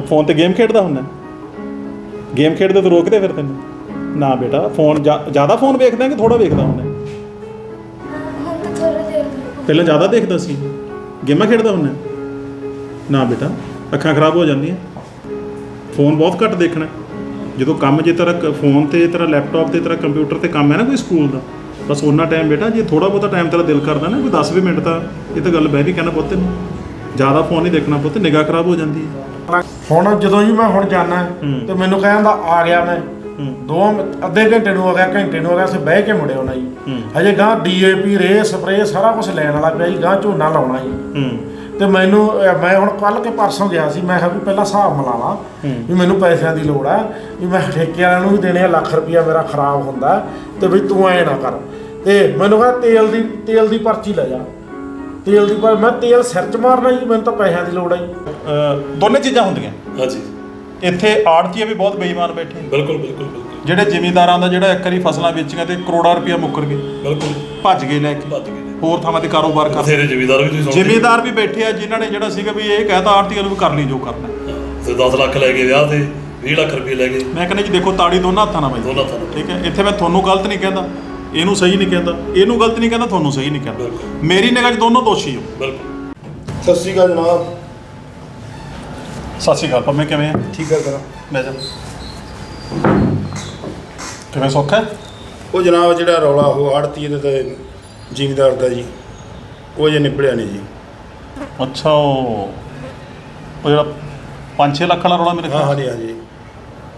Phone ਤੇ game ਖੇਡਦਾ ਹੁੰਦਾ? ਗੇਮ ਖੇਡਦੇ ਤਾਂ ਰੋਕਦੇ ਫਿਰ ਤੈਨੂੰ? ਨਾ ਬੇਟਾ ਫੋਨ ਜ਼ਿਆਦਾ ਫੋਨ ਵੇਖਦਾ ਕਿ ਥੋੜਾ ਵੇਖਦਾ ਹੁੰਦਾ? ਪਹਿਲਾਂ ਜ਼ਿਆਦਾ ਦੇਖਦਾ ਸੀ। ਗੇਮਾਂ ਖੇਡਦਾ ਹੁੰਦਾ? ਨਾ ਬੇਟਾ ਅੱਖਾਂ ਖਰਾਬ ਹੋ ਜਾਂਦੀਆਂ। ਫੋਨ ਬਹੁਤ ਘੱਟ ਦੇਖਣਾ। ਜਦੋਂ ਕੰਮ ਜੇ ਤੇਰਾ ਫੋਨ ਤੇ ਤੇਰਾ ਲੈਪਟਾਪ ਤੇ ਤੇਰਾ ਕੰਪਿਊਟਰ ਤੇ ਕੰਮ ਹੈ ਨਾ ਕੋਈ ਸਕੂਲ ਦਾ ਬਸ ਉਹਨਾਂ ਟਾਈਮ ਬੇਟਾ ਜੇ ਥੋੜਾ ਬਹੁਤਾ ਟਾਈਮ ਤੇਰਾ ਦਿਲ ਕਰਦਾ ਨਾ ਕੋਈ 10 ਵੀਹ ਮਿੰਟ ਤਾਂ ਇਹ ਤਾਂ ਗੱਲ ਬਹਿ ਵੀ ਕਹਿਣਾ ਪੁੱਤ ਨੂੰ ਜ਼ਿਆਦਾ ਫੋਨ ਨਹੀਂ ਦੇਖਣਾ ਪੁੱਤ ਨਿਗਾਹ ਖਰਾਬ ਹੋ ਜਾਂਦੀ ਹੈ ਹੁਣ ਜਦੋਂ ਜੀ ਮੈਂ ਹੁਣ ਜਾਣਾ। ਤੇ ਮੈਨੂੰ ਕਹਿੰਦਾ ਆ ਗਿਆ ਮੈਂ। ਦੋ ਅੱਧੇ ਘੰਟੇ ਨੂੰ ਆ ਗਿਆ ਘੰਟੇ ਨੂੰ ਆ ਗਿਆ ਅਸੀਂ ਬਹਿ ਕੇ ਮੁੜਿਓ ਨਾ ਜੀ। ਹਜੇ ਗਾਂ ਡੀਏਪੀ ਰੇ ਸਪਰੇ ਸਾਰਾ ਕੁਝ ਲੈਣ ਵਾਲਾ ਪਿਆ ਜੀ ਗਾਂ ਝੋਨਾ ਲਾਉਣਾ ਜੀ ਤੇ ਮੈਨੂੰ ਅਹ, ਮੈਂ ਹੁਣ ਕੱਲ ਕੇ ਪਰਸੋਂ ਗਿਆ ਸੀ ਮੈਂ ਕਿਹਾ ਵੀ ਪਹਿਲਾਂ ਹਿਸਾਬ ਮਿਲਾ ਲਾ ਹੂੰ। ਵੀ ਮੈਨੂੰ ਪੈਸਿਆਂ ਦੀ ਲੋੜ ਆ ਵੀ ਮੈਂ ਠੇਕੇ ਵਾਲਿਆਂ ਨੂੰ ਵੀ ਦੇਣੇ ਆ ਲੱਖ ਰੁਪਇਆ ਮੇਰਾ ਖਰਾਬ ਹੁੰਦਾ ਤੇ ਵੀ ਤੂੰ ਐ ਨਾ ਕਰ ਤੇ ਮੈਨੂੰ ਕਹਿੰਦਾ ਤੇਲ ਦੀ ਤੇਲ ਦੀ ਪਰਚੀ ਲੈ ਜਾ ਤੇਲ ਦੀ ਪਰ ਮੈਂ ਤੇਲ ਸਿਰ 'ਚ ਮਾਰਨਾ ਜੀ ਮੈਨੂੰ ਤਾਂ ਪੈਸਿਆਂ ਦੀ ਲੋੜ ਆ ਜੀ। ਅਹ ਦੋਨੇ ਚੀਜ਼ਾਂ ਹੁੰਦੀਆਂ। ਹਾਂਜੀ। ਇੱਥੇ ਆੜਤੀਏ ਵੀ ਬਹੁਤ ਬੇਈਮਾਨ ਬੈਠੇ ਬਿਲਕੁਲ ਬਿਲਕੁਲ ਬਿਲਕੁਲ। ਜਿਹੜੇ ਜ਼ਿਮੀਂਦਾਰਾਂ ਦਾ ਜਿਹੜਾ ਇੱਕ ਵਾਰੀ ਫਸਲਾਂ ਵੇਚੀਆਂ ਤੇ ਕਰੋੜਾਂ ਰੁਪਇਆ ਮੁੱਕਰ ਗਏ। ਬਿਲਕੁਲ। ਭੱਜ ਗਏ ਲੈ ਕੇ। ਭੱਜ ਗਏ ਨੇ। ਹੋਰ ਥਾਵਾਂ ਤੇ ਕਾਰੋਬਾਰ ਕਰ ਬਥੇਰੇ ਜ਼ਿਮੀਦਾਰ ਵੀ ਤੁਸੀਂ ਸੁਣਦੇ। ਜ਼ਿਮੀਂਦਾਰ ਵੀ ਬੈਠੇ ਆ ਜਿਨ੍ਹਾਂ ਨੇ ਜਿਹੜਾ ਸੀਗਾ ਵੀ ਇਹ ਕਹਤਾ ਆੜਤੀਆਂ ਨੂੰ ਵੀ ਕਰ ਲਈ ਜੋ ਕਰਨਾ। ਤੇ 10 ਲੱਖ ਲੈ ਕੇ ਵਿਆਹ ਤੇ 20 ਲੱਖ ਰੁਪਏ ਲੈ ਗਏ ਮੈਂ ਕਹਿੰਦਾ ਜੀ ਦੇਖੋ ਤਾੜੀ ਦੋਨਾਂ ਹੱਥਾਂ ਨਾਲ ਬਾਈ। ਦੋਨਾਂ ਥਾਂ ਠੀਕ ਹੈ? ਇੱਥੇ ਮੈਂ ਤੁਹਾਨੂੰ ਗਲਤ ਨਹੀਂ ਕਹਿੰਦਾ। ਇਹਨੂੰ ਸਹੀ ਨਹੀਂ ਕਹਿੰਦਾ ਇਹਨੂੰ ਗਲਤ ਨਹੀਂ ਕਹਿੰਦਾ ਤੁਹਾਨੂੰ ਸਹੀ ਨਹੀਂ ਕਹਿੰਦਾ। ਬਿਲਕੁਲ। ਮੇਰੀ ਨਿਗਾਹ 'ਚ ਦੋਨੋਂ ਦੋਸ਼ੀ ਹੋ ਬਿਲਕੁਲ। ਸਤਿ ਸ਼੍ਰੀ ਅਕਾਲ ਜਨਾਬ। ਸਤਿ ਸ਼੍ਰੀ ਅਕਾਲ ਪੰਮੇ ਕਿਵੇਂ ਆ? ਠੀਕ ਹੈ ਕਰਾਂ ਬਹਿ ਜਾ। ਕਿਵੇਂ ਸੌਖਾ ਹੈ? ਉਹ ਜਨਾਬ ਜਿਹੜਾ ਰੌਲਾ ਉਹ ਆੜਤੀ ਦੇ ਤੇ ਜ਼ਿਮੀਦਾਰ ਦਾ ਜੀ ਉਹ ਜੇ ਨਿਬੜਿਆ ਨਹੀਂ ਜੀ। ਅੱਛਾ ਉਹ ਉਹ ਜਿਹੜਾ 5-6 ਲੱਖ ਵਾਲਾ ਰੌਲਾ ਮੇਰੇ ਹਾਂ ਖਿਆਲ ਹਾਂਜੀ ਹਾਂਜੀ।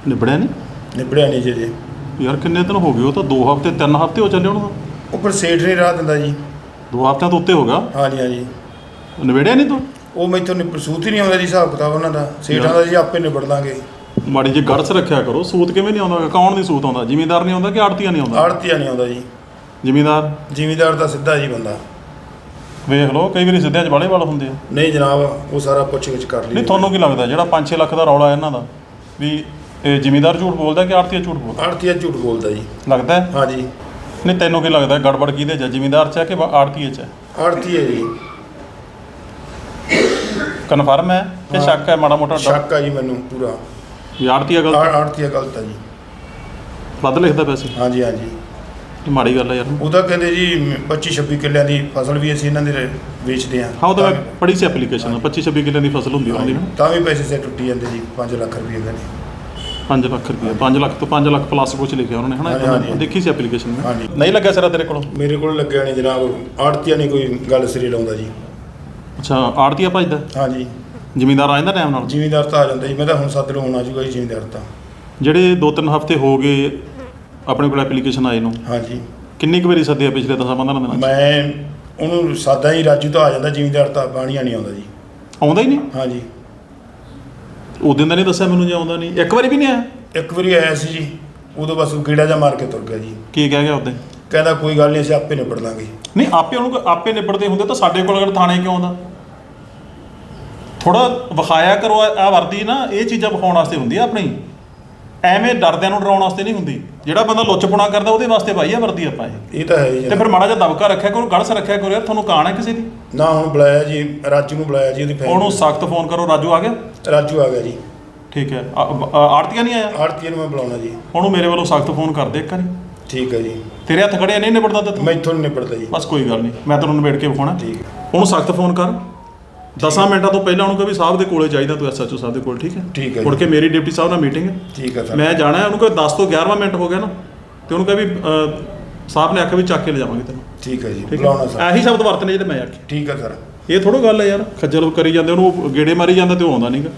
ਨਿਬੜਿਆ ਨਹੀਂ? ਨਿਬੜਿਆ ਨਹੀਂ ਜੀ ਜੀ ਯਾਰ ਕਿੰਨੇ ਦਿਨ ਹੋ ਗਏ? ਉਹ ਤਾਂ 2 ਹਫ਼ਤੇ 3 ਹਫ਼ਤੇ ਹੋ ਚੱਲੇ ਉਹਨਾਂ ਦਾ ਉਹ ਪਰ ਸੇਠ ਨਹੀਂ ਰਾਹ ਦਿੰਦਾ ਜੀ। 2 ਹਫ਼ਤਿਆਂ ਤੋਂ ਉੱਤੇ ਹੋ ਗਿਆ? ਹਾਂਜੀ ਹਾਂਜੀ। ਨਿਬੜਿਆ ਨਹੀਂ ਤੂੰ? ਉਹ ਮੈਥੋਂ ਨੀ ਪ੍ਰਸੂਤ ਹੀ ਨਹੀਂ ਆਉਂਦਾ ਜੀ ਹਿਸਾਬ ਕਿਤਾਬ ਉਹਨਾਂ ਦਾ। ਸੇਠਾਂ ਦਾ ਜੀ ਆਪੇ ਨਿਬੜ ਲਾਂਗੇ। ਮਾੜੀ ਜਿਹੀ ਗੜਸ ਰੱਖਿਆ ਕਰੋ। ਸੂਤ ਕਿਵੇਂ ਨਹੀਂ ਆਉਂਦਾ? ਕੌਣ ਨਹੀਂ ਸੂਤ ਆਉਂਦਾ? ਜ਼ਿਮੀਂਦਾਰ ਨਹੀਂ ਆਉਂਦਾ ਕਿ ਆੜਤੀਆ ਨਹੀਂ ਆਉਂਦਾ? ਆੜਤੀਆ ਨਹੀਂ ਆਉਂਦਾ ਜੀ। ਜ਼ਿਮੀਂਦਾਰ? ਜ਼ਿਮੀਦਾਰ ਦਾ ਸਿੱਧਾ ਜੀ ਬੰਦਾ। ਵੇਖ ਲਓ ਕਈ ਵਾਰੀ ਸਿੱਧਿਆਂ 'ਚ ਬਾਲੇ ਵਾਲ ਹੁੰਦੇ ਆ। ਨਹੀਂ ਜਨਾਬ ਉਹ ਸਾਰਾ ਪੁੱਛ ਗਿੱਛ ਕਰ ਲਈ। ਨਹੀਂ ਤੁਹਾਨੂੰ ਕੀ ਲੱਗਦਾ? ਜਿਹੜਾ 5-6 ਲੱਖ ਦਾ ਰੌਲਾ ਇਹਨਾਂ ਦਾ ਵੀ ਇਹ ਜ਼ਿਮੀਂਦਾਰ ਝੂਠ ਬੋਲਦਾ ਕਿ ਆੜਤੀਆ ਝੂਠ ਬੋਲਦਾ? ਆੜਤੀਆ ਝੂਠ ਬੋਲਦਾ ਜੀ। ਲੱਗਦਾ ਹੈ? ਹਾਂਜੀ। ਨਹੀਂ ਤੈਨੂੰ ਕੀ ਲੱਗਦਾ ਗੜਬੜ ਕਿਹਦੇ 'ਚ ਹੈ? ਜ਼ਿਮੀਂਦਾਰ 'ਚ ਹੈ ਕਿ ਆੜਤੀਏ 'ਚ ਹੈ? ਆੜਤੀ ਹੈ ਜੀ। ਕਨਫਰਮ ਹੈ ਕਿ ਹਾਂ। ਸ਼ੱਕ ਹੈ? ਮਾੜਾ ਮੋਟਾ ਡਰ- ਸ਼ੱਕ ਆ ਜੀ ਮੈਨੂੰ ਪੂਰਾ। ਵੀ ਆੜਤੀਆ ਗਲਤ ਆੜਤੀਆ ਗਲਤ ਆ ਜੀ। ਵੱਧ ਲਿਖਦਾ ਪੈਸੇ ਹਾਂਜੀ ਹਾਂਜੀ। ਇਹ ਮਾੜੀ ਗੱਲ ਹੈ ਯਾਰ। ਉਹਦਾ ਕਹਿੰਦੇ ਜੀ 25 26 ਕਿੱਲਿਆਂ ਦੀ ਫਸਲ ਵੀ ਅਸੀਂ ਇਹਨਾਂ ਦੇ ਵੇਚਦੇ ਹਾਂ। ਹਾਂ ਉਹ ਤਾਂ ਮੈਂ ਪੜ੍ਹੀ ਸੀ ਐਪਲੀਕੇਸ਼ਨ 25 26 ਕਿੱਲੇ ਦੀ ਫਸਲ ਹੁੰਦੀ ਉਹਦੀ ਨਾ। ਤਾਂ ਵੀ ਪੈਸੇ ਸੇ ਟੁੱਟੀ ਜਾਂਦੇ ਜੀ 5 ਲੱਖ ਰੁਪਏ ਦੇ ਨੇ। 5 ਲੱਖ ਰੁਪਏ 5 ਲੱਖ ਤੋਂ 5 ਲੱਖ ਪਲੱਸ ਕੁਝ ਲਿਖਿਆ ਉਹਨਾਂ ਨੇ ਹਨਾ? ਹਾਂਜੀ, ਦੇਖੀ ਸੀ ਐਪਲੀਕੇਸ਼ਨ ਮੈਂ? ਹਾਂਜੀ। ਨਹੀਂ ਲੱਗਿਆ ਸਿਰਾ ਤੇਰੇ ਕੋਲ? ਮੇਰੇ ਕੋਲ ਲੱਗਿਆ ਨਹੀਂ ਜਨਾਬ ਆੜਤੀਆ ਨਹੀਂ ਕੋਈ ਗੱਲ ਸਿਰੇ ਲਾਉਂਦਾ ਜੀ। ਅੱਛਾ ਆੜਤੀਆ ਭਜਦਾ ਹਾਂਜੀ। ਜ਼ਿਮੀਂਦਾਰ ਆ ਜਾਂਦਾ ਟਾਈਮ ਨਾਲ? ਜ਼ਿਮੀਂਦਾਰ ਤਾਂ ਆ ਜਾਂਦਾ ਜੀ ਮੈਂ ਤਾਂ ਹੁਣ ਸੱਦ ਲਓ ਹੁਣ ਆ ਜੂਗਾ ਜੀ ਜ਼ਿਮੀਂਦਾਰ ਤਾਂ। ਜਿਹੜੇ 2-3 ਹਫ਼ਤੇ ਹੋ ਗਏ ਆਪਣੇ ਕੋਲ ਐਪਲੀਕੇਸ਼ਨ ਆਏ ਨੂੰ ਹਾਂਜੀ। ਕਿੰਨੀ ਕੁ ਵਾਰੀ ਸੱਦਿਆ ਪਿਛਲੇ 10-15 ਦਿਨਾਂ 'ਚ? ਮੈਂ ਉਹਨੂੰ ਸਾਦਾ ਹੀ ਰਾਜੂ ਤਾਂ ਆ ਜਾਂਦਾ ਜ਼ਿਮੀਂਦਾਰ ਤਾਂ ਬਾਣੀਆਂ ਨਹੀਂ ਆਉਂਦਾ ਜੀ। ਆਉਂਦਾ ਹੀ ਨਹੀਂ? ਹਾਂਜੀ। ਉਹ ਦਿਨ ਦਾ ਨਹੀਂ ਦੱਸਿਆ ਮੈਨੂੰ ਜੇ ਆਉਂਦਾ ਨਹੀਂ। ਇੱਕ ਵਾਰੀ ਵੀ ਨਹੀਂ ਆਇਆ? ਇੱਕ ਵਾਰੀ ਆਇਆ ਸੀ ਜੀ। ਉਦੋਂ ਬਸ ਉਹ ਕੀੜਾ ਜਿਹਾ ਮਾਰ ਕੇ ਤੁਰ ਗਿਆ ਜੀ। ਕੀ ਕਹਿ ਗਿਆ ਉਹਦੇ? ਕਹਿੰਦਾ ਕੋਈ ਗੱਲ ਨਹੀਂ ਅਸੀਂ ਆਪੇ ਨਿਬੜ ਲਾਂਗੇ। ਨਹੀਂ ਆਪੇ ਉਹਨੂੰ ਆਪੇ ਨਿਬੜਦੇ ਹੁੰਦੇ ਤਾਂ ਸਾਡੇ ਕੋਲ ਅਗਰ ਥਾਣੇ ਕਿਉਂ ਆਉਂਦਾ? ਥੋੜਾ ਵਿਖਾਇਆ ਕਰੋ ਆ ਵਰਦੀ ਨਾ ਇਹ ਚੀਜ਼ਾਂ ਵਿਖਾਉਣ ਵਾਸਤੇ ਹੁੰਦੀ ਆ ਆਪਣੀ। ਐਵੇਂ ਡਰਦਿਆਂ ਨੂੰ ਡਰਾਉਣ ਵਾਸਤੇ ਨਹੀਂ ਹੁੰਦੀ। ਜਿਹੜਾ ਬੰਦਾ ਲੁੱਚਪੁਣਾ ਕਰਦਾ ਉਹਦੇ ਵਾਸਤੇ ਭਾਈ ਆ ਵਰਦੀ ਆਪਾਂ ਇਹ। ਇਹ ਤਾਂ ਹੈ ਜੀ। ਤੇ। ਫਿਰ ਮਾੜਾ ਜਿਹਾ ਦਬਕਾ ਰੱਖਿਆ ਕਰੋ ਗਲਸ ਰੱਖਿਆ ਕਰੋ ਯਾਰ ਤੁਹਾਨੂੰ ਕਾਣ ਹੈ ਕਿਸੇ ਦੀ? ਨਾ ਹੁਣ ਬੁਲਾਇਆ ਜੀ ਰਾਜੂ ਨੂੰ ਬੁਲਾਇਆ ਜੀ ਉਹਦੀ ਉਹਨੂੰ ਫੈਮਿਲੀ ਸਖਤ ਫੋਨ ਕਰੋ ਰਾਜੂ ਆ ਗਿਆ? ਰਾਜੂ ਆ ਗਿਆ ਜੀ। ਠੀਕ ਹੈ। ਆੜਤੀਆ ਨਹੀਂ ਆਇਆ? ਆੜਤੀਆ ਨੂੰ ਮੈਂ ਬੁਲਾਉਣਾ ਜੀ। ਉਹਨੂੰ ਮੇਰੇ ਵੱਲੋਂ ਸਖਤ ਫੋਨ ਕਰ ਦੇ ਇੱਕ ਵਾਰੀ। ਠੀਕ ਹੈ ਜੀ। ਤੇਰੇ ਹੱਥ ਖੜੇ ਨਹੀਂ ਨਿਬੜਦਾ ਤੇ ਤੂੰ? ਮੈਥੋਂ ਨਹੀਂ ਨਿਬੜਦਾ ਜੀ। ਬਸ ਕੋਈ ਗੱਲ ਨਹੀਂ ਮੈਂ ਤੈਨੂੰ ਨਿਬੇੜ ਕੇ ਵਿਖਾਉਣਾ। ਠੀਕ ਉਹਨੂੰ ਸਖਤ ਫੋਨ ਕਰ। 10 ਮਿੰਟਾਂ ਤੋਂ ਪਹਿਲਾਂ ਉਹਨੂੰ ਕਹੇ ਵੀ ਸਾਹਿਬ ਦੇ ਕੋਲੇ ਚਾਹੀਦਾ ਤੂੰ ਐਸਐਚਓ ਸਾਹਿਬ ਦੇ ਕੋਲ ਠੀਕ ਹੈ? ਠੀਕ ਹੈ ਮੁੜ। ਕੇ ਮੇਰੀ ਡਿਪਟੀ ਸਾਹਿਬ ਨਾਲ ਮੀਟਿੰਗ ਹੈ। ਠੀਕ ਹੈ ਸਰ। ਮੈਂ ਜਾਣਾ ਹੈ ਉਹਨੂੰ ਕਹੇ 10 ਤੋਂ 11ਵਾਂ ਮਿੰਟ ਹੋ ਗਿਆ ਨਾ। ਤੇ ਉਹਨੂੰ ਕਹੇ ਵੀ ਅਹ, ਸਾਹਿਬ ਨੇ ਆਖਿਆ ਵੀ ਚੱਕ ਕੇ ਲੈ ਜਾਵਾਂਗੇ ਤੈਨੂੰ। ਠੀਕ ਹੈ ਜੀ। ਠੀਕ ਬੁਲਾਉਣਾ ਹੈ ਸਰ। ਇਹੀ ਸ਼ਬਦ ਵਰਤਨੇ ਜਿਹੜੇ ਮੈਂ ਆਖੇ। ਠੀਕ ਹੈ ਸਰ। ਇਹ ਥੋੜੋ ਗੱਲ ਹੈ ਯਾਰ ਖੱਜਲ ਕਰੀ ਜਾਂਦੇ ਉਹਨੂੰ ਗੇੜੇ ਮਾਰੀ ਜਾਂਦਾ ਤੇ ਉਹ ਆਉਂਦਾ ਨਹੀਂਗਾ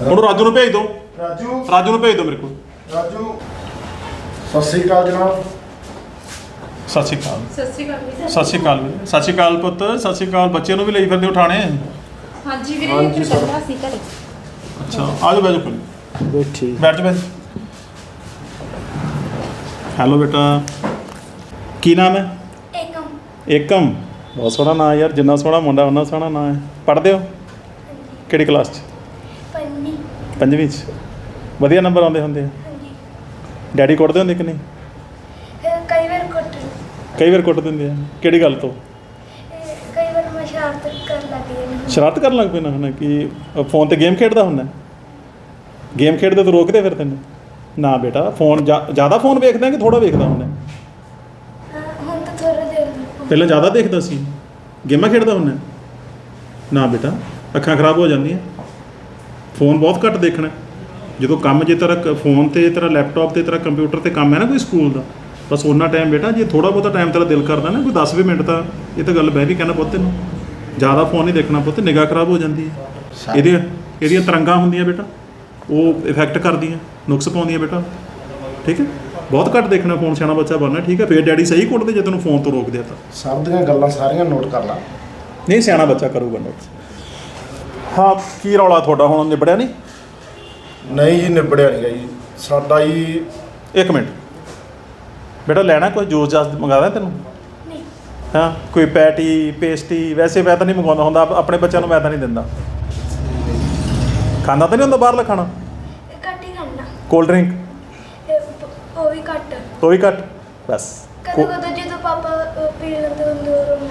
ਉਹਨੂੰ ਰਾਜੂ ਨੂੰ ਭੇਜ ਦਿਓ ਰਾਜੂ। ਰਾਜੂ ਨੂੰ ਭੇਜ ਦਿਓ ਮੇਰੇ ਕੋਲ। ਰਾਜੂ। ਸਤਿ ਸ਼੍ਰੀ ਅਕਾਲ ਜਨਾਬ। ਸਤਿ ਸ਼੍ਰੀ ਅਕਾਲ। ਸਤਿ ਸ਼੍ਰੀ ਅਕਾਲ ਵੀਰੇ। ਸਤਿ ਸ਼੍ਰੀ ਅਕਾਲ ਵੀਰੇ। ਸਤਿ ਸ਼੍ਰੀ ਅਕਾਲ ਪੁੱਤ ਸਤਿ ਸ਼੍ਰੀ ਅਕਾਲ ਬੱਚੇ ਨੂੰ ਵੀ ਲਈ ਫਿਰਦੇ ਉਠਾਣੇ ਹਾਂਜੀ ਵੀਰੇ ਹਾਂਜੀ ਸਰ। ਚੱਲਦਾ ਸੀ ਘਰੇ। ਅੱਛਾ ਆ ਜਾਓ ਬੈਜੋ ਕੋਲ ਬੈਠੀ ਬੈਠ ਜਾ ਬੈਠ ਹੈਲੋ ਬੇਟਾ। ਕੀ ਨਾਮ ਹੈ? ਏਕਮ। ਏਕਮ। ਬਹੁਤ ਸੋਹਣਾ ਹੈ ਯਾਰ ਜਿੰਨਾ ਸੋਹਣਾ ਮੁੰਡਾ ਉਹਨਾਂ ਸੋਹਣਾ ਨਾਮ ਹੈ। ਪੜ੍ਹਦੇ ਹੋ? ਕਿਹੜੀ ਕਲਾਸ 'ਚ? ਪੰਨੀ ਪੰਜਵੀਂ 'ਚ। ਵਧੀਆ ਨੰਬਰ ਆਉਂਦੇ ਹੁੰਦੇ ਆ? ਹਾਂਜੀ। ਡੈਡੀ ਕੁੱਟਦੇ ਹੁੰਦੇ ਕਿ ਨਹੀਂ? ਇਹ ਕਈ ਵਾਰ ਕੁੱਟ ਕਈ ਵਾਰ ਕੁੱਟ ਦਿੰਦੇ ਆ। ਕਿਹੜੀ ਗੱਲ ਤੋਂ? ਇਹ ਕਈ ਵਾਰ ਮੈਂ ਸ਼ਰਾਰਤ ਕਰਨ ਲੱਗ ਸ਼ਰਾਰਤ ਕਰਨ ਲੱਗ ਪੈਣਾ ਹੁਣ ਕਿ ਫੋਨ ਤੇ ਗੇਮ ਖੇਡਦਾ ਹੁੰਦਾ? ਗੇਮ ਖੇਡਦੇ ਤਾਂ ਰੋਕਦੇ ਫਿਰ ਤੈਨੂੰ? ਨਾ ਬੇਟਾ ਫੋਨ ਜ਼ਿਆਦਾ ਫੋਨ ਵੇਖਦਾ ਕਿ ਥੋੜਾ ਵੇਖਦਾ ਹੁੰਦਾ? ਪਹਿਲਾਂ ਜ਼ਿਆਦਾ ਦੇਖਦਾ ਸੀ। ਗੇਮਾਂ ਖੇਡਦਾ ਹੁੰਦਾ। ਨਾ ਬੇਟਾ ਅੱਖਾਂ ਖਰਾਬ ਹੋ ਜਾਂਦੀਆਂ। ਫੋਨ ਬਹੁਤ ਘੱਟ ਦੇਖਣਾ। ਜਦੋਂ ਕੰਮ ਜੇ ਤੇਰਾ ਫੋਨ ਤੇ ਤੇਰਾ ਲੈਪਟਾਪ ਤੇ ਤੇਰਾ ਕੰਪਿਊਟਰ ਤੇ ਕੰਮ ਹੈ ਨਾ ਕੋਈ ਸਕੂਲ ਦਾ ਬਸ ਉਹਨਾਂ ਟਾਈਮ ਬੇਟਾ ਜੇ ਥੋੜਾ ਬਹੁਤਾ ਟਾਈਮ ਤੇਰਾ ਦਿਲ ਕਰਦਾ ਨਾ ਕੋਈ 10 ਵੀਹ ਮਿੰਟ ਤਾਂ ਇਹ ਤਾਂ ਗੱਲ ਮੈਂ ਵੀ ਕਹਿੰਦਾ ਪੁੱਤ ਤੈਨੂੰ। ਜ਼ਿਆਦਾ ਫੋਨ ਨਹੀਂ ਦੇਖਣਾ ਪੁੱਤ ਨਿਗਾਹ ਖਰਾਬ ਹੋ ਜਾਂਦੀ ਹੈ। ਇਹਦੀਆਂ ਇਹਦੀਆਂ ਤਰੰਗਾਂ ਹੁੰਦੀਆਂ ਬੇਟਾ। ਉਹ ਇਫੈਕਟ ਕਰਦੀਆਂ ਨੁਕਸ ਪਾਉਂਦੀਆਂ ਬੇਟਾ। ਠੀਕ ਹੈ? ਬਹੁਤ ਘੱਟ ਦੇਖਣਾ ਫੋਨ ਸਿਆਣਾ ਬੱਚਾ ਬਣਨਾ ਠੀਕ ਹੈ ਫੇਰ ਡੈਡੀ ਸਹੀ ਕੁੱਟਦੇ ਜੇ ਤੈਨੂੰ ਫੋਨ ਤੋਂ ਰੋਕਦੇ ਆ ਤਾਂ। ਸਭ ਦੀਆਂ ਗੱਲਾਂ ਸਾਰੀਆਂ ਨੋਟ ਕਰ ਲਾ। ਨਹੀਂ ਸਿਆਣਾ ਬੱਚਾ ਕਰੂਗਾ ਨੋਟ ਹਾਂ ਕੀ ਰੌਲਾ ਤੁਹਾਡਾ ਹੁਣ ਨਿਬੜਿਆ ਨਹੀਂ? ਨਹੀਂ ਜੀ ਨਿਬੜਿਆ ਨਹੀਂ ਜੀ। ਸਾਡਾ ਜੀ ਇੱਕ ਮਿੰਟ। ਬੇਟਾ ਲੈਣਾ ਕੋਈ ਜੂਸ ਜਾਸ ਮੰਗਾਦਾ ਤੈਨੂੰ? ਨਹੀਂ। ਹਾਂ ਕੋਈ ਪੈਟੀ ਪੇਸਟੀ ਵੈਸੇ ਮੈਂ ਤਾਂ ਨਹੀਂ ਮੰਗਵਾਉਂਦਾ ਹੁੰਦਾ ਆਪ- ਆਪਣੇ ਬੱਚਿਆਂ ਨੂੰ ਮੈਂ ਤਾਂ ਨਹੀਂ ਦਿੰਦਾ। ਖਾਂਦਾ ਤਾਂ ਨਹੀਂ ਹੁੰਦਾ ਬਾਹਰਲਾ ਖਾਣਾ? ਘੱਟ ਹੀ ਖਾਣਾ ਕੋਲਡ ਡਰਿੰਕ ਉਹ ਵੀ ਘੱਟ। ਉਹ ਵੀ ਘੱਟ ਬਸ। ਕਦੋਂ ਕਦੋਂ ਜਦੋਂ ਪਾਪਾ ਅਹ, ਪੀ ਲੈਂਦੇ ਹੁੰਦੇ ਉਦੋਂ ਮੈਂ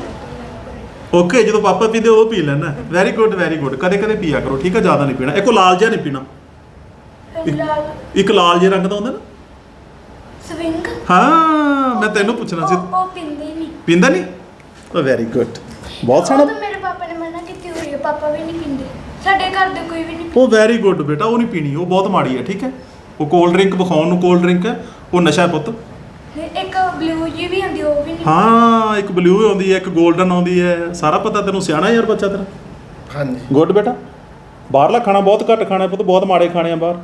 ਪੀ ਓਕੇ ਜਦੋਂ ਪਾਪਾ ਪੀਂਦੇ ਉਹ ਪੀ ਲੈਣਾ ਵੈਰੀ ਗੁੱਡ ਵੈਰੀ ਗੁੱਡ ਕਦੇ ਕਦੇ ਪੀਆ ਕਰੋ ਠੀਕ ਹੈ ਜ਼ਿਆਦਾ ਨਹੀਂ ਪੀਣਾ। ਇੱਕ ਲਾਲ ਜਿਹਾ ਨਹੀਂ ਪੀਣਾ। ਲਾਲ। ਇੱਕ ਲਾਲ ਜਿਹਾ ਰੰਗ ਦਾ ਹੁੰਦਾ ਨਾ। ਸਵਿੰਗ। ਹਾਂ ਮੈਂ ਤੈਨੂੰ ਪੁੱਛਣਾ ਸੀ। ਉਹ ਉਹ ਪੀਂਦੇ ਨਹੀਂ। ਪੀਂਦਾ ਨਹੀਂ? ਉਹ ਵੈਰੀ ਗੁੱਡ ਬਹੁਤ ਉਹ ਸੋਹਣਾ ਤਾਂ ਮੇਰੇ ਪਾਪਾ ਨੇ ਮਨਾ ਕੀਤੀ ਹੋਈ ਹੈ। ਪਾਪਾ ਵੀ ਨਹੀਂ ਪੀਂਦੇ। ਸਾਡੇ ਘਰ ਦੇ ਕੋਈ ਵੀ ਨਹੀਂ ਉਹ ਵੈਰੀ ਗੁੱਡ ਬੇਟਾ ਉਹ ਨਹੀਂ ਪੀਣੀ। ਉਹ ਬਹੁਤ ਮਾੜੀ ਹੈ ਠੀਕ ਹੈ। ਉਹ ਕੋਲਡ ਡਰਿੰਕ ਵਿਖਾਉਣ ਨੂੰ ਕੋਲਡ ਡਰਿੰਕ ਹੈ ਉਹ ਨਸ਼ਾ ਹੈ ਪੁੱਤ ਇੱਕ ਬਲੂ ਜੀ ਵੀ ਆਉਂਦੀ ਉਹ ਵੀ ਨਹੀਂ। ਹਾਂ ਇੱਕ ਬਲੂ ਆਉਂਦੀ ਹੈ ਇੱਕ 골ਡਨ ਆਉਂਦੀ ਹੈ ਸਾਰਾ ਪਤਾ ਤੈਨੂੰ ਸਿਆਣਾ ਯਾਰ ਬੱਚਾ ਤੇਰਾ। ਹਾਂਜੀ। ਗੁੱਡ ਬੇਟਾ। ਬਾਹਰਲਾ ਖਾਣਾ ਬਹੁਤ ਘੱਟ ਖਾਣਾ ਪੁੱਤ ਬਹੁਤ ਮਾੜੇ ਖਾਣੇ ਆ ਬਾਹਰ।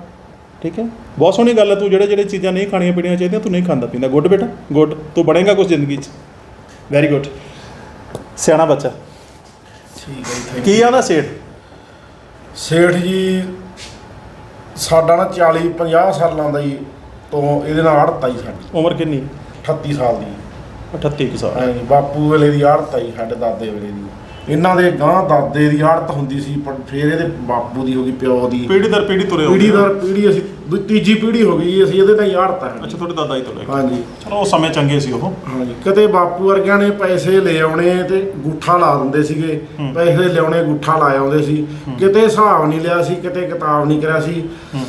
ਠੀਕ ਹੈ? ਬਹੁਤ ਸੋਹਣੀ ਗੱਲ ਹੈ ਤੂੰ ਜਿਹੜੇ ਜਿਹੜੇ ਚੀਜ਼ਾਂ ਨਹੀਂ ਖਾਣੀਆਂ ਪੀਣੀਆਂ ਚਾਹੀਦੀਆਂ ਤੂੰ ਨਹੀਂ ਖਾਂਦਾ ਪੀਂਦਾ। ਗੁੱਡ ਬੇਟਾ ਗੁੱਡ। ਤੂੰ ਬਣੇਗਾ ਕੁਝ ਜ਼ਿੰਦਗੀ 'ਚ। ਵੈਰੀ ਗੁੱਡ ਸਿਆਣਾ ਬੱਚਾ। ਠੀਕ ਹੈ ਜੀ ਕੀ ਆਦਾ ਸੇਠ? ਸੇਠ ਜੀ ਸਾਡਾ ਨਾ 40 50 ਸਾਲਾਂ ਦਾ ਜੀ ਤੋਂ ਇਹਦੇ ਨਾਲ ਆੜਤ ਆਈ ਸਾਡੀ। ਉਮਰ ਕਿੰਨੀ? 38 ਸਾਲ ਦੀ। 38 ਕੁ ਸਾਲ। ਹਾਂਜੀ ਬਾਪੂ ਵੇਲੇ ਦੀ ਆੜਤ ਆਈ ਸਾਡੇ ਦਾਦੇ ਵੇਲੇ ਦੀ। ਇਹਨਾਂ ਦੇ ਗਾਂ ਦਾਦੇ ਦੀ ਆੜਤ ਹੁੰਦੀ ਸੀ ਪਰ ਫਿਰ ਇਹਦੇ ਬਾਪੂ ਦੀ ਹੋ ਗਈ ਪਿਓ ਦੀ। ਪੀੜੀ ਦਰ ਪੀੜੀ ਤੁਰੇ ਹੋ ਪੀੜੀ ਦਰ ਪੀੜੀ ਅਸੀਂ ਦੂ- ਤੀਜੀ ਪੀੜੀ ਹੋ ਗਈ ਜੀ, ਅਸੀਂ ਇਹਦੇ ਨਾਲ ਹੀ ਆੜਤ ਆ ਅੱਛਾ ਤੁਹਾਡੇ ਦਾਦਾ ਹੀ ਤੋਂ ਲੈ ਕੇ। ਹਾਂਜੀ। ਚਲੋ ਉਹ ਸਮੇਂ ਚੰਗੇ ਸੀ ਉਹ। ਹਾਂਜੀ ਕਿਤੇ ਬਾਪੂ ਵਰਗਿਆਂ ਨੇ ਪੈਸੇ ਲੈ ਆਉਣੇ ਤੇ ਗੁੱਠਾ ਲਾ ਦਿੰਦੇ ਸੀਗੇ ਹੂੰ। ਪੈਸੇ ਲਿਆਉਣੇ ਗੁੱਠਾ ਲਾ ਆਉਂਦੇ ਸੀ। ਕਿਤੇ ਹਿਸਾਬ ਨਹੀਂ ਲਿਆ ਸੀ ਕਿਤੇ ਕਿਤਾਬ ਨਹੀਂ ਕਰਿਆ ਸੀ। ਹੂੰ।